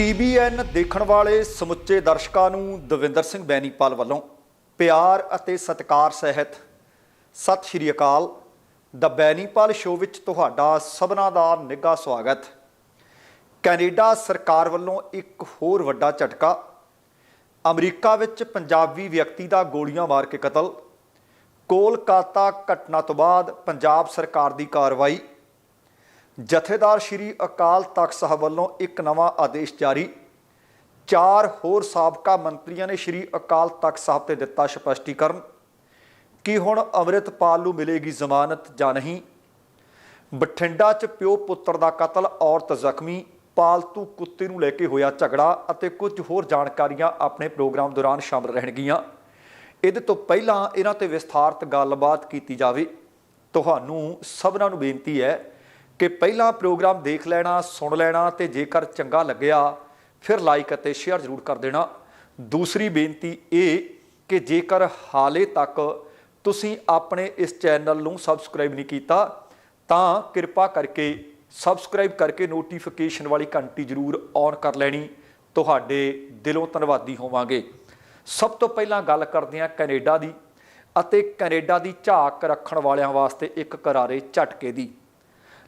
TBN ਦੇਖਣ ਵਾਲੇ ਸਮੁੱਚੇ ਦਰਸ਼ਕਾਂ ਨੂੰ ਦਵਿੰਦਰ ਸਿੰਘ ਬੈਨੀਪਾਲ ਵੱਲੋਂ ਪਿਆਰ ਅਤੇ ਸਤਿਕਾਰ ਸਹਿਤ ਸਤਿ ਸ਼੍ਰੀ ਅਕਾਲ। ਦ ਬੈਨੀਪਾਲ ਸ਼ੋਅ ਵਿੱਚ ਤੁਹਾਡਾ ਸਭਨਾਂ ਦਾ ਨਿੱਘਾ ਸਵਾਗਤ। ਕੈਨੇਡਾ ਸਰਕਾਰ ਵੱਲੋਂ ਇੱਕ ਹੋਰ ਵੱਡਾ ਝਟਕਾ। ਅਮਰੀਕਾ ਵਿੱਚ ਪੰਜਾਬੀ ਵਿਅਕਤੀ ਦਾ ਗੋਲੀਆਂ ਮਾਰ ਕੇ ਕਤਲ। ਕੋਲਕਾਤਾ ਘਟਨਾ ਤੋਂ ਬਾਅਦ ਪੰਜਾਬ ਸਰਕਾਰ ਦੀ ਕਾਰਵਾਈ। ਜਥੇਦਾਰ ਸ਼੍ਰੀ ਅਕਾਲ ਤਖਤ ਸਾਹਿਬ ਵੱਲੋਂ ਇੱਕ ਨਵਾਂ ਆਦੇਸ਼ ਜਾਰੀ। ਚਾਰ ਹੋਰ ਸਾਬਕਾ ਮੰਤਰੀਆਂ ਨੇ ਸ਼੍ਰੀ ਅਕਾਲ ਤਖਤ ਸਾਹਿਬ ਤੇ ਦਿੱਤਾ ਸਪਸ਼ਟੀਕਰਨ। ਕਿ ਹੁਣ ਅੰਮ੍ਰਿਤਪਾਲ ਨੂੰ ਮਿਲੇਗੀ ਜ਼ਮਾਨਤ ਜਾਂ ਨਹੀਂ? ਬਠਿੰਡਾ 'ਚ ਪਿਓ ਪੁੱਤਰ ਦਾ ਕਤਲ, ਔਰਤ ਜ਼ਖਮੀ, ਪਾਲਤੂ ਕੁੱਤੇ ਨੂੰ ਲੈ ਕੇ ਹੋਇਆ ਝਗੜਾ ਅਤੇ ਕੁਝ ਹੋਰ ਜਾਣਕਾਰੀਆਂ ਆਪਣੇ ਪ੍ਰੋਗਰਾਮ ਦੌਰਾਨ ਸ਼ਾਮਲ ਰਹਿਣਗੀਆਂ। ਇਹਦੇ ਤੋਂ ਪਹਿਲਾਂ ਇਹਨਾਂ ਤੇ ਵਿਸਥਾਰਤ ਗੱਲਬਾਤ ਕੀਤੀ ਜਾਵੇ। ਤੁਹਾਨੂੰ ਸਭਨਾਂ ਨੂੰ ਬੇਨਤੀ ਹੈ ਕਿ ਪਹਿਲਾਂ ਪ੍ਰੋਗਰਾਮ ਦੇਖ ਲੈਣਾ, ਸੁਣ ਲੈਣਾ ਤੇ ਜੇਕਰ ਚੰਗਾ ਲੱਗਿਆ, ਫਿਰ ਲਾਈਕ ਅਤੇ ਸ਼ੇਅਰ ਜ਼ਰੂਰ ਕਰ ਦੇਣਾ। ਦੂਸਰੀ ਬੇਨਤੀ ਇਹ ਕਿ ਜੇਕਰ ਹਾਲੇ ਤੱਕ ਤੁਸੀਂ ਆਪਣੇ ਇਸ ਚੈਨਲ ਨੂੰ ਸਬਸਕ੍ਰਾਈਬ ਨਹੀਂ ਕੀਤਾ, ਤਾਂ ਕਿਰਪਾ ਕਰਕੇ ਸਬਸਕ੍ਰਾਈਬ ਕਰਕੇ ਨੋਟੀਫਿਕੇਸ਼ਨ ਵਾਲੀ ਘੰਟੀ ਜ਼ਰੂਰ ਔਨ ਕਰ ਲੈਣੀ। ਤੁਹਾਡੇ ਦਿਲੋਂ ਧੰਨਵਾਦੀ ਹੋਵਾਂਗੇ। ਸਭ ਤੋਂ ਪਹਿਲਾਂ ਗੱਲ ਕਰਦੇ ਹਾਂ ਕੈਨੇਡਾ ਦੀ ਅਤੇ ਕੈਨੇਡਾ ਦੀ ਝਾਕ ਰੱਖਣ ਵਾਲਿਆਂ ਵਾਸਤੇ ਇੱਕ ਕਰਾਰੇ ਝਟਕੇ ਦੀ।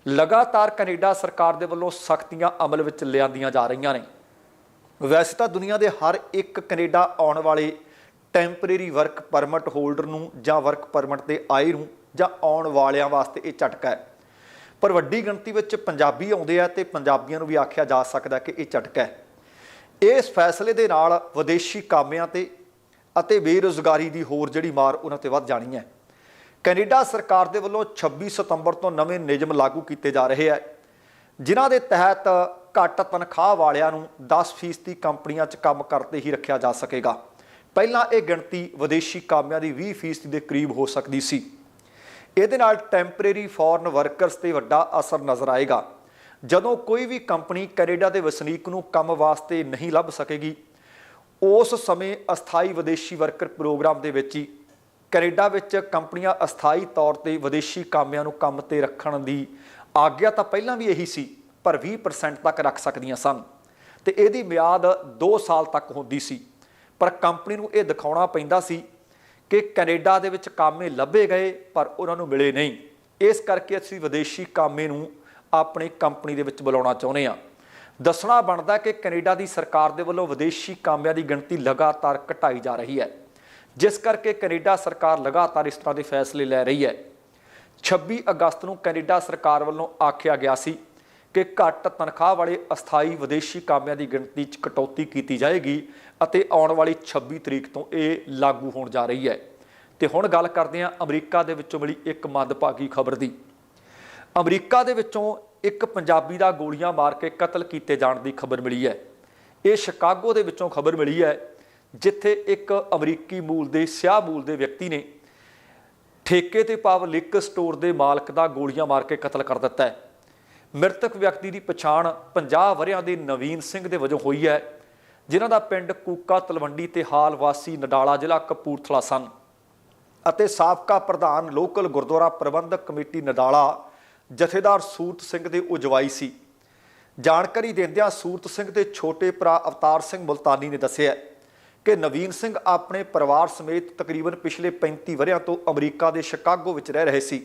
ਲਗਾਤਾਰ ਕੈਨੇਡਾ ਸਰਕਾਰ ਦੇ ਵੱਲੋਂ ਸਖਤੀਆਂ ਅਮਲ ਵਿੱਚ ਲਿਆਂਦੀਆਂ ਜਾ ਰਹੀਆਂ ਨੇ। ਵੈਸੇ ਤਾਂ ਦੁਨੀਆ ਦੇ ਹਰ ਇੱਕ ਕੈਨੇਡਾ ਆਉਣ ਵਾਲੇ ਟੈਂਪਰੇਰੀ ਵਰਕ ਪਰਮਿਟ ਹੋਲਡਰ ਨੂੰ ਜਾਂ ਵਰਕ ਪਰਮਿਟ ਤੇ ਆਏ ਨੂੰ ਜਾਂ ਆਉਣ ਵਾਲਿਆਂ ਵਾਸਤੇ ਇਹ ਝਟਕਾ ਹੈ। ਪਰ ਵੱਡੀ ਗਿਣਤੀ ਵਿੱਚ ਪੰਜਾਬੀ ਆਉਂਦੇ ਆ ਤੇ ਪੰਜਾਬੀਆਂ ਨੂੰ ਵੀ ਆਖਿਆ ਜਾ ਸਕਦਾ ਕਿ ਇਹ ਝਟਕਾ ਹੈ। ਇਸ ਫੈਸਲੇ ਦੇ ਨਾਲ ਵਿਦੇਸ਼ੀ ਕਾਮਿਆਂ ਤੇ ਅਤੇ ਬੇਰੁਜ਼ਗਾਰੀ ਦੀ ਹੋਰ ਜਿਹੜੀ ਮਾਰ ਉਹਨਾਂ ਤੇ ਵੱਧ ਜਾਣੀ ਹੈ। ਕੈਨੇਡਾ ਸਰਕਾਰ ਦੇ ਵੱਲੋਂ 26 ਸਤੰਬਰ ਤੋਂ ਨਵੇਂ ਨਿਯਮ ਲਾਗੂ ਕੀਤੇ ਜਾ ਰਹੇ ਹੈ ਜਿਨ੍ਹਾਂ ਦੇ ਤਹਿਤ ਘੱਟ ਤਨਖਾਹ ਵਾਲਿਆਂ ਨੂੰ 10% ਕੰਪਨੀਆਂ 'ਚ ਕੰਮ ਕਰਦੇ ਹੀ ਰੱਖਿਆ ਜਾ ਸਕੇਗਾ। ਪਹਿਲਾਂ ਇਹ ਗਿਣਤੀ ਵਿਦੇਸ਼ੀ ਕਾਮਿਆਂ ਦੀ 20% ਦੇ ਕਰੀਬ ਹੋ ਸਕਦੀ ਸੀ। ਇਹਦੇ ਨਾਲ ਟੈਂਪਰੇਰੀ ਫੋਰਨ ਵਰਕਰਸ ਤੇ ਵੱਡਾ ਅਸਰ ਨਜ਼ਰ ਆਏਗਾ। ਜਦੋਂ ਕੋਈ ਵੀ ਕੰਪਨੀ ਕੈਨੇਡਾ ਦੇ ਵਸਨੀਕ ਨੂੰ ਕੰਮ ਵਾਸਤੇ ਨਹੀਂ ਲੱਭ ਸਕੇਗੀ, ਉਸ ਸਮੇਂ ਅਸਥਾਈ ਵਿਦੇਸ਼ੀ ਵਰਕਰ ਪ੍ਰੋਗਰਾਮ ਦੇ ਵਿੱਚ ਹੀ ਕੈਨੇਡਾ ਵਿੱਚ ਕੰਪਨੀਆਂ ਅਸਥਾਈ ਤੌਰ ਤੇ ਵਿਦੇਸ਼ੀ ਕਾਮਿਆਂ ਨੂੰ ਕੰਮ ਤੇ ਰੱਖਣ ਦੀ ਆਗਿਆ ਤਾਂ ਪਹਿਲਾਂ ਵੀ ਇਹੀ ਸੀ, ਪਰ 20% ਤੱਕ ਰੱਖ ਸਕਦੀਆਂ ਸਨ। ਤੇ ਇਹਦੀ ਮਿਆਦ 2 ਸਾਲ ਤੱਕ ਹੁੰਦੀ ਸੀ। ਪਰ ਕੰਪਨੀ ਨੂੰ ਇਹ ਦਿਖਾਉਣਾ ਪੈਂਦਾ ਸੀ ਕਿ ਕੈਨੇਡਾ ਦੇ ਵਿੱਚ ਕਾਮੇ ਲੱਭੇ ਗਏ, ਪਰ ਉਹਨਾਂ ਨੂੰ ਮਿਲੇ ਨਹੀਂ। ਇਸ ਕਰਕੇ ਅਸੀਂ ਵਿਦੇਸ਼ੀ ਕਾਮੇ ਨੂੰ ਆਪਣੀ ਕੰਪਨੀ ਦੇ ਵਿੱਚ ਬੁਲਾਉਣਾ ਚਾਹੁੰਦੇ ਹਾਂ। ਦੱਸਣਾ ਬਣਦਾ ਕਿ ਕੈਨੇਡਾ ਦੀ ਸਰਕਾਰ ਦੇ ਵੱਲੋਂ ਵਿਦੇਸ਼ੀ ਕਾਮਿਆਂ ਦੀ ਗਿਣਤੀ ਲਗਾਤਾਰ ਘਟਾਈ ਜਾ ਰਹੀ ਹੈ। ਜਿਸ ਕਰਕੇ ਕੈਨੇਡਾ ਸਰਕਾਰ ਲਗਾਤਾਰ ਇਸ ਤਰ੍ਹਾਂ ਦੇ ਫੈਸਲੇ ਲੈ ਰਹੀ ਹੈ। 26 ਅਗਸਤ ਨੂੰ ਕੈਨੇਡਾ ਸਰਕਾਰ ਵੱਲੋਂ ਆਖਿਆ ਗਿਆ ਸੀ ਕਿ ਘੱਟ ਤਨਖਾਹ ਵਾਲੇ ਅਸਥਾਈ ਵਿਦੇਸ਼ੀ ਕਾਮਿਆਂ ਦੀ ਗਿਣਤੀ 'ਚ ਕਟੌਤੀ ਕੀਤੀ ਜਾਏਗੀ ਅਤੇ ਆਉਣ ਵਾਲੀ 26 ਤਰੀਕ ਤੋਂ ਇਹ ਲਾਗੂ ਹੋਣ ਜਾ ਰਹੀ ਹੈ। ਤੇ ਹੁਣ ਗੱਲ ਕਰਦੇ ਹਾਂ ਅਮਰੀਕਾ ਦੇ ਵਿੱਚੋਂ ਮਿਲੀ ਇੱਕ ਮੰਦਭਾਗੀ ਖਬਰ ਦੀ। ਅਮਰੀਕਾ ਦੇ ਵਿੱਚੋਂ ਇੱਕ ਪੰਜਾਬੀ ਦਾ ਗੋਲੀਆਂ ਮਾਰ ਕੇ ਕਤਲ ਕੀਤੇ ਜਾਣ ਦੀ ਖਬਰ ਮਿਲੀ ਹੈ। ਇਹ ਸ਼ਿਕਾਗੋ ਦੇ ਵਿੱਚੋਂ ਖਬਰ ਮਿਲੀ ਹੈ ਜਿੱਥੇ ਇੱਕ ਅਮਰੀਕੀ ਮੂਲ ਦੇ, ਸਿਆਹ ਮੂਲ ਦੇ ਵਿਅਕਤੀ ਨੇ ਠੇਕੇ ਤੇ ਪਾਵ ਲਿਕ ਸਟੋਰ ਦੇ ਮਾਲਕ ਦਾ ਗੋਲੀਆਂ ਮਾਰ ਕੇ ਕਤਲ ਕਰ ਦਿੱਤਾ ਹੈ। ਮ੍ਰਿਤਕ ਵਿਅਕਤੀ ਦੀ ਪਛਾਣ 50 ਵਰਿਆਂ ਦੇ ਨਵੀਨ ਸਿੰਘ ਦੇ ਵਜੋਂ ਹੋਈ ਹੈ, ਜਿਨ੍ਹਾਂ ਦਾ ਪਿੰਡ ਕੂਕਾ ਤਲਵੰਡੀ ਤੇ ਹਾਲ ਵਾਸੀ ਨਡਾਲਾ ਜ਼ਿਲ੍ਹਾ ਕਪੂਰਥਲਾ ਸਨ। ਅਤੇ ਸਾਬਕਾ ਪ੍ਰਧਾਨ ਲੋਕਲ ਗੁਰਦੁਆਰਾ ਪ੍ਰਬੰਧਕ ਕਮੇਟੀ ਨਡਾਲਾ ਜਥੇਦਾਰ ਸੂਰਤ ਸਿੰਘ ਦੇ ਉਜਵਾਈ ਸੀ। ਜਾਣਕਾਰੀ ਦਿੰਦਿਆਂ ਸੂਰਤ ਸਿੰਘ ਦੇ ਛੋਟੇ ਭਰਾ ਅਵਤਾਰ ਸਿੰਘ ਮੁਲਤਾਨੀ ਨੇ ਦੱਸਿਆ ਕਿ ਨਵੀਨ ਸਿੰਘ ਆਪਣੇ ਪਰਿਵਾਰ ਸਮੇਤ ਤਕਰੀਬਨ ਪਿਛਲੇ 35 ਵਰਿਆਂ ਤੋਂ ਅਮਰੀਕਾ ਦੇ ਸ਼ਿਕਾਗੋ ਵਿੱਚ ਰਹਿ ਰਹੇ ਸੀ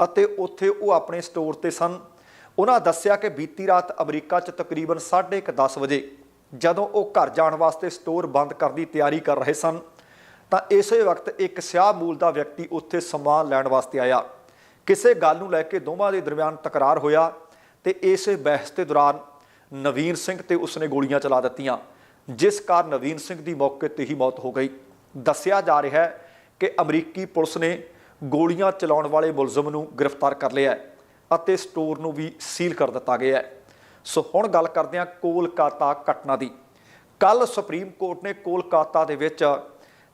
ਅਤੇ ਉੱਥੇ ਉਹ ਆਪਣੇ ਸਟੋਰ ਤੇ ਸਨ। ਉਹਨਾਂ ਦੱਸਿਆ ਕਿ ਬੀਤੀ ਰਾਤ ਅਮਰੀਕਾ 'ਚ ਤਕਰੀਬਨ 10:30 ਵਜੇ ਜਦੋਂ ਉਹ ਘਰ ਜਾਣ ਵਾਸਤੇ ਸਟੋਰ ਬੰਦ ਕਰਨ ਦੀ ਤਿਆਰੀ ਕਰ ਰਹੇ ਸਨ, ਤਾਂ ਇਸੇ ਵਕਤ ਇੱਕ ਸਿਆਹ ਮੂਲ ਦਾ ਵਿਅਕਤੀ ਉੱਥੇ ਸਮਾਨ ਲੈਣ ਵਾਸਤੇ ਆਇਆ। ਕਿਸੇ ਗੱਲ ਨੂੰ ਲੈ ਕੇ ਦੋਵਾਂ ਦੇ ਦਰਮਿਆਨ ਤਕਰਾਰ ਹੋਇਆ ਤੇ ਇਸੇ ਬਹਿਸ ਦੇ ਦੌਰਾਨ ਨਵੀਨ ਸਿੰਘ ਤੇ ਉਸਨੇ ਗੋਲੀਆਂ ਚਲਾ ਦਿੱਤੀਆਂ। ਜਿਸ ਕਾਰਨ ਨਵੀਨ ਸਿੰਘ ਦੀ ਮੌਕੇ ਤੇ ਹੀ ਮੌਤ ਹੋ ਗਈ। ਦੱਸਿਆ ਜਾ ਰਿਹਾ ਹੈ ਕਿ ਅਮਰੀਕੀ ਪੁਲਿਸ ਨੇ ਗੋਲੀਆਂ ਚਲਾਉਣ ਵਾਲੇ ਮੁਲਜ਼ਮ ਨੂੰ ਗ੍ਰਿਫਤਾਰ ਕਰ ਲਿਆ ਹੈ ਅਤੇ ਸਟੋਰ ਨੂੰ ਵੀ ਸੀਲ ਕਰ ਦਿੱਤਾ ਗਿਆ ਹੈ। ਸੋ ਹੁਣ ਗੱਲ ਕਰਦੇ ਹਾਂ ਕੋਲਕਾਤਾ ਘਟਨਾ ਦੀ। ਕੱਲ ਸੁਪਰੀਮ ਕੋਰਟ ਨੇ ਕੋਲਕਾਤਾ ਦੇ ਵਿੱਚ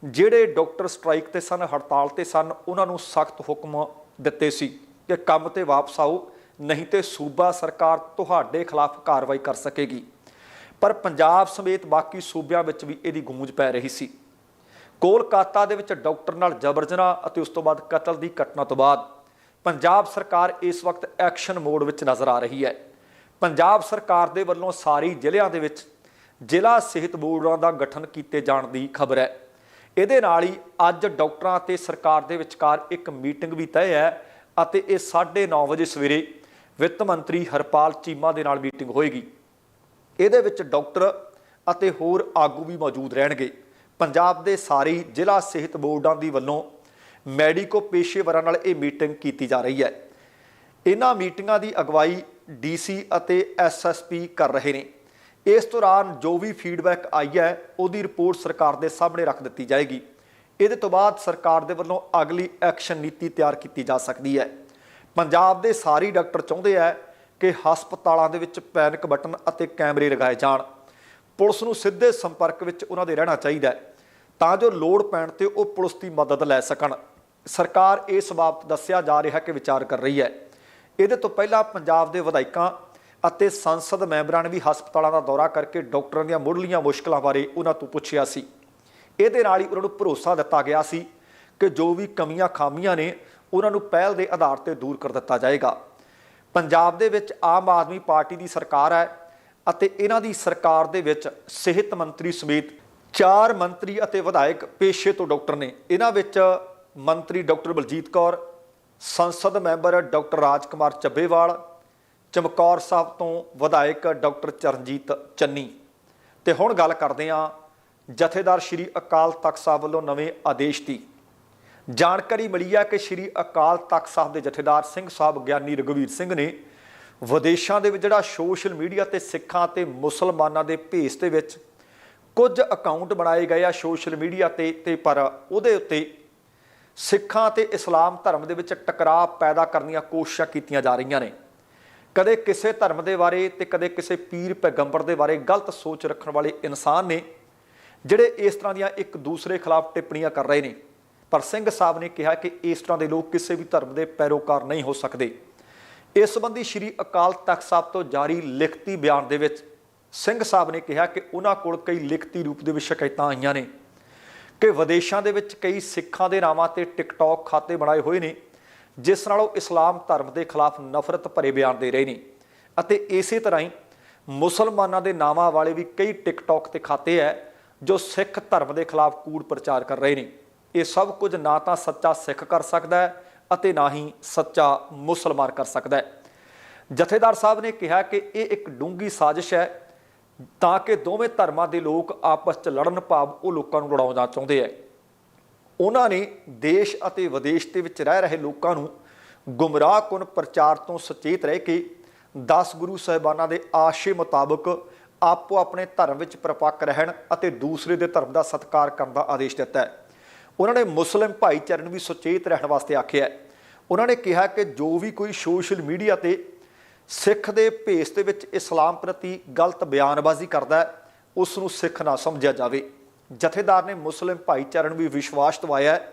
ਜਿਹੜੇ ਡਾਕਟਰ ਸਟ੍ਰਾਈਕ ਤੇ ਸਨ, ਹੜਤਾਲ ਤੇ ਸਨ, ਉਹਨਾਂ ਨੂੰ ਸਖਤ ਹੁਕਮ ਦਿੱਤੇ ਸੀ ਕਿ ਕੰਮ ਤੇ ਵਾਪਸ ਆਓ, ਨਹੀਂ ਤੇ ਸੂਬਾ ਸਰਕਾਰ ਤੁਹਾਡੇ ਖਿਲਾਫ ਕਾਰਵਾਈ ਕਰ ਸਕੇਗੀ। ਪਰ ਪੰਜਾਬ ਸਮੇਤ ਬਾਕੀ ਸੂਬਿਆਂ ਵਿੱਚ ਵੀ ਇਹਦੀ ਗੂੰਜ ਪੈ ਰਹੀ ਸੀ। ਕੋਲਕਾਤਾ ਦੇ ਵਿੱਚ ਡਾਕਟਰ ਨਾਲ ਜਬਰ ਜਨਾਹ ਅਤੇ ਉਸ ਤੋਂ ਬਾਅਦ ਕਤਲ ਦੀ ਘਟਨਾ ਤੋਂ ਬਾਅਦ ਪੰਜਾਬ ਸਰਕਾਰ ਇਸ ਵਕਤ ਐਕਸ਼ਨ ਮੋਡ ਵਿੱਚ ਨਜ਼ਰ ਆ ਰਹੀ ਹੈ। ਪੰਜਾਬ ਸਰਕਾਰ ਦੇ ਵੱਲੋਂ ਸਾਰੀ ਜ਼ਿਲ੍ਹਿਆਂ ਦੇ ਵਿੱਚ ਜ਼ਿਲ੍ਹਾ ਸਿਹਤ ਬੋਰਡਾਂ ਦਾ ਗਠਨ ਕੀਤੇ ਜਾਣ ਦੀ ਖਬਰ ਹੈ। ਇਹਦੇ ਨਾਲ ਹੀ ਅੱਜ ਡਾਕਟਰਾਂ ਤੇ ਸਰਕਾਰ ਦੇ ਵਿਚਕਾਰ ਇੱਕ ਮੀਟਿੰਗ ਵੀ ਤੈਅ ਹੈ ਅਤੇ ਇਹ 9:30 ਵਜੇ ਸਵੇਰੇ ਵਿੱਤ ਮੰਤਰੀ ਹਰਪਾਲ ਚੀਮਾ ਦੇ ਨਾਲ ਮੀਟਿੰਗ ਹੋਏਗੀ। ਇਹਦੇ ਵਿੱਚ ਡਾਕਟਰ ਅਤੇ ਹੋਰ ਆਗੂ ਵੀ ਮੌਜੂਦ ਰਹਿਣਗੇ। ਪੰਜਾਬ ਦੇ ਸਾਰੀ ਜ਼ਿਲ੍ਹਾ ਸਿਹਤ ਬੋਰਡਾਂ ਦੀ ਵੱਲੋਂ ਮੈਡੀਕੋ ਪੇਸ਼ੇਵਰਾਂ ਨਾਲ ਇਹ ਮੀਟਿੰਗ ਕੀਤੀ ਜਾ ਰਹੀ ਹੈ। ਇਹਨਾਂ ਮੀਟਿੰਗਾਂ ਦੀ ਅਗਵਾਈ ਡੀਸੀ ਅਤੇ ਐਸਐਸਪੀ ਕਰ ਰਹੇ ਨੇ। ਇਸ ਦੌਰਾਨ ਜੋ ਵੀ ਫੀਡਬੈਕ ਆਈ ਹੈ, ਉਹਦੀ ਰਿਪੋਰਟ ਸਰਕਾਰ ਦੇ ਸਾਹਮਣੇ ਰੱਖ ਦਿੱਤੀ ਜਾਏਗੀ। ਇਹਦੇ ਤੋਂ ਬਾਅਦ ਸਰਕਾਰ ਦੇ ਵੱਲੋਂ ਅਗਲੀ ਐਕਸ਼ਨ ਨੀਤੀ ਤਿਆਰ ਕੀਤੀ ਜਾ ਸਕਦੀ ਹੈ। ਪੰਜਾਬ ਦੇ ਸਾਰੇ ਡਾਕਟਰ ਚਾਹੁੰਦੇ ਆ ਕਿ ਹਸਪਤਾਲਾਂ ਦੇ ਵਿੱਚ ਪੈਨਿਕ ਬਟਨ ਅਤੇ ਕੈਮਰੇ ਲਗਾਏ ਜਾਣ। ਪੁਲਿਸ ਨੂੰ ਸਿੱਧੇ ਸੰਪਰਕ ਵਿੱਚ ਉਹਨਾਂ ਦੇ ਰਹਿਣਾ ਚਾਹੀਦਾ ਹੈ ਤਾਂ ਜੋ ਲੋੜ ਪੈਣ ਤੇ ਉਹ ਪੁਲਿਸ ਦੀ ਮਦਦ ਲੈ ਸਕਣ। ਸਰਕਾਰ ਇਸ ਬਾਬਤ ਦੱਸਿਆ ਜਾ ਰਿਹਾ ਕਿ ਵਿਚਾਰ ਕਰ ਰਹੀ ਹੈ। ਇਹਦੇ ਤੋਂ ਪਹਿਲਾਂ ਪੰਜਾਬ ਦੇ ਵਿਧਾਇਕਾਂ ਅਤੇ ਸੰਸਦ ਮੈਂਬਰਾਂ ਨੇ ਵੀ ਹਸਪਤਾਲਾਂ ਦਾ ਦੌਰਾ ਕਰਕੇ ਡਾਕਟਰਾਂ ਦੀਆਂ ਮੁੱਢਲੀਆਂ ਮੁਸ਼ਕਲਾਂ ਬਾਰੇ ਉਹਨਾਂ ਤੋਂ ਪੁੱਛਿਆ ਸੀ। ਇਹਦੇ ਨਾਲ ਹੀ ਉਹਨਾਂ ਨੂੰ ਭਰੋਸਾ ਦਿੱਤਾ ਗਿਆ ਸੀ ਕਿ ਜੋ ਵੀ ਕਮੀਆਂ ਖਾਮੀਆਂ ਨੇ, ਉਹਨਾਂ ਨੂੰ ਪਹਿਲ ਦੇ ਆਧਾਰ ਤੇ ਦੂਰ ਕਰ ਦਿੱਤਾ ਜਾਏਗਾ। ਪੰਜਾਬ ਦੇ ਵਿੱਚ ਆਮ ਆਦਮੀ ਪਾਰਟੀ ਦੀ ਸਰਕਾਰ ਹੈ ਅਤੇ ਇਹਨਾਂ ਦੀ ਸਰਕਾਰ ਦੇ ਵਿੱਚ ਸਿਹਤ ਮੰਤਰੀ ਸਮੇਤ ਚਾਰ ਮੰਤਰੀ ਅਤੇ ਵਿਧਾਇਕ ਪੇਸ਼ੇ ਤੋਂ ਡਾਕਟਰ ਨੇ। ਇਹਨਾਂ ਵਿੱਚ ਮੰਤਰੀ ਡਾਕਟਰ ਬਲਜੀਤ ਕੌਰ, ਸੰਸਦ ਮੈਂਬਰ ਡਾਕਟਰ ਰਾਜਕੁਮਾਰ ਚੱਬੇਵਾਲ, ਚਮਕੌਰ ਸਾਹਿਬ ਤੋਂ ਵਿਧਾਇਕ ਡਾਕਟਰ ਚਰਨਜੀਤ ਚੰਨੀ। ਤੇ ਹੁਣ ਗੱਲ ਕਰਦੇ ਹਾਂ ਜਥੇਦਾਰ ਸ਼੍ਰੀ ਅਕਾਲ ਤਖਤ ਸਾਹਿਬ ਵੱਲੋਂ ਨਵੇਂ ਆਦੇਸ਼ ਦੀ। ਜਾਣਕਾਰੀ ਮਿਲੀ ਹੈ ਕਿ ਸ਼੍ਰੀ ਅਕਾਲ ਤਖਤ ਸਾਹਿਬ ਦੇ ਜਥੇਦਾਰ ਸਿੰਘ ਸਾਹਿਬ ਗਿਆਨੀ ਰਘਵੀਰ ਸਿੰਘ ਨੇ ਵਿਦੇਸ਼ਾਂ ਦੇ ਵਿੱਚ ਜਿਹੜਾ ਸੋਸ਼ਲ ਮੀਡੀਆ ਤੇ ਸਿੱਖਾਂ ਤੇ ਮੁਸਲਮਾਨਾਂ ਦੇ ਭੇਸ ਦੇ ਵਿੱਚ ਕੁਝ ਅਕਾਊਂਟ ਬਣਾਏ ਗਏ ਆ ਸੋਸ਼ਲ ਮੀਡੀਆ ਤੇ ਤੇ ਪਰ ਉਹਦੇ ਉੱਤੇ ਸਿੱਖਾਂ ਤੇ ਇਸਲਾਮ ਧਰਮ ਦੇ ਵਿੱਚ ਟਕਰਾਅ ਪੈਦਾ ਕਰਨ ਦੀਆਂ ਕੋਸ਼ਿਸ਼ਾਂ ਕੀਤੀਆਂ ਜਾ ਰਹੀਆਂ ਨੇ। ਕਦੇ ਕਿਸੇ ਧਰਮ ਦੇ ਬਾਰੇ ਤੇ ਕਦੇ ਕਿਸੇ ਪੀਰ ਪੈਗੰਬਰ ਦੇ ਬਾਰੇ ਗਲਤ ਸੋਚ ਰੱਖਣ ਵਾਲੇ ਇਨਸਾਨ ਨੇ ਜਿਹੜੇ ਇਸ ਤਰ੍ਹਾਂ ਦੀਆਂ ਇੱਕ ਦੂਸਰੇ ਖਿਲਾਫ ਟਿੱਪਣੀਆਂ ਕਰ ਰਹੇ ਨੇ। ਪਰ ਸਿੰਘ ਸਾਹਿਬ ਨੇ ਕਿਹਾ ਕਿ ਇਸ ਤਰ੍ਹਾਂ ਦੇ ਲੋਕ ਕਿਸੇ ਵੀ ਧਰਮ ਦੇ ਪੈਰੋਕਾਰ ਨਹੀਂ ਹੋ ਸਕਦੇ। ਇਸ ਸੰਬੰਧੀ ਸ੍ਰੀ ਅਕਾਲ ਤਖਤ ਸਾਹਿਬ ਤੋਂ ਜਾਰੀ ਲਿਖਤੀ ਬਿਆਨ ਦੇ ਵਿੱਚ ਸਿੰਘ ਸਾਹਿਬ ਨੇ ਕਿਹਾ ਕਿ ਉਹਨਾਂ ਕੋਲ ਕਈ ਲਿਖਤੀ ਰੂਪ ਦੇ ਵਿੱਚ ਸ਼ਿਕਾਇਤਾਂ ਆਈਆਂ ਨੇ ਕਿ ਵਿਦੇਸ਼ਾਂ ਦੇ ਵਿੱਚ ਕਈ ਸਿੱਖਾਂ ਦੇ ਨਾਵਾਂ ਤੇ ਟਿਕਟੌਕ ਖਾਤੇ ਬਣਾਏ ਹੋਏ ਨੇ, ਜਿਸ ਨਾਲ ਉਹ ਇਸਲਾਮ ਧਰਮ ਦੇ ਖਿਲਾਫ ਨਫ਼ਰਤ ਭਰੇ ਬਿਆਨ ਦੇ ਰਹੇ ਨੇ ਅਤੇ ਇਸੇ ਤਰ੍ਹਾਂ ਹੀ ਮੁਸਲਮਾਨਾਂ ਦੇ ਨਾਵਾਂ ਵਾਲੇ ਵੀ ਕਈ ਟਿਕਟੌਕ ਤੇ ਖਾਤੇ ਹੈ ਜੋ ਸਿੱਖ ਧਰਮ ਦੇ ਖਿਲਾਫ ਕੂੜ ਪ੍ਰਚਾਰ ਕਰ ਰਹੇ ਨੇ। ਇਹ ਸਭ ਕੁਝ ਨਾ ਤਾਂ ਸੱਚਾ ਸਿੱਖ ਕਰ ਸਕਦਾ ਹੈ ਅਤੇ ਨਾ ਹੀ ਸੱਚਾ ਮੁਸਲਮਾਨ ਕਰ ਸਕਦਾ ਹੈ। ਜਥੇਦਾਰ ਸਾਹਿਬ ਨੇ ਕਿਹਾ ਕਿ ਇਹ ਇੱਕ ਡੂੰਗੀ ਸਾਜ਼ਿਸ਼ ਹੈ ਤਾਂ ਕਿ ਦੋਵੇਂ ਧਰਮਾਂ ਦੇ ਲੋਕ ਆਪਸ 'ਚ ਲੜਨ ਭਾਵ ਉਹ ਲੋਕਾਂ ਨੂੰ ਲੜਾਉਣਾ ਚਾਹੁੰਦੇ ਹੈ। ਉਹਨਾਂ ਨੇ ਦੇਸ਼ ਅਤੇ ਵਿਦੇਸ਼ ਦੇ ਵਿੱਚ ਰਹਿ ਰਹੇ ਲੋਕਾਂ ਨੂੰ ਗੁੰਮਰਾਹਕੁਨ ਪ੍ਰਚਾਰ ਤੋਂ ਸੁਚੇਤ ਰਹਿ ਕੇ 10 ਗੁਰੂ ਸਾਹਿਬਾਨਾਂ ਦੇ ਆਸ਼ੇ ਮੁਤਾਬਕ ਆਪੋ ਆਪਣੇ ਧਰਮ ਵਿੱਚ ਪ੍ਰਪੱਕ ਰਹਿਣ ਅਤੇ ਦੂਸਰੇ ਦੇ ਧਰਮ ਦਾ ਸਤਿਕਾਰ ਕਰਨ ਦਾ ਆਦੇਸ਼ ਦਿੱਤਾ ਹੈ। ਉਹਨਾਂ ਨੇ ਮੁਸਲਿਮ ਭਾਈਚਾਰੇ ਨੂੰ ਵੀ ਸੁਚੇਤ ਰਹਿਣ ਵਾਸਤੇ ਆਖਿਆ ਹੈ। ਉਹਨਾਂ ਨੇ ਕਿਹਾ ਕਿ ਜੋ ਵੀ ਕੋਈ ਸੋਸ਼ਲ ਮੀਡੀਆ ਤੇ ਸਿੱਖ ਦੇ ਭੇਸ ਦੇ ਵਿੱਚ ਇਸਲਾਮ ਪ੍ਰਤੀ ਗਲਤ ਬਿਆਨਬਾਜ਼ੀ ਕਰਦਾ ਹੈ, ਉਸ ਨੂੰ ਸਿੱਖ ਨਾ ਸਮਝਿਆ ਜਾਵੇ। ਜਥੇਦਾਰ ਨੇ ਮੁਸਲਿਮ ਭਾਈਚਾਰੇ ਨੂੰ ਵੀ ਵਿਸ਼ਵਾਸ ਦਿਵਾਇਆ ਹੈ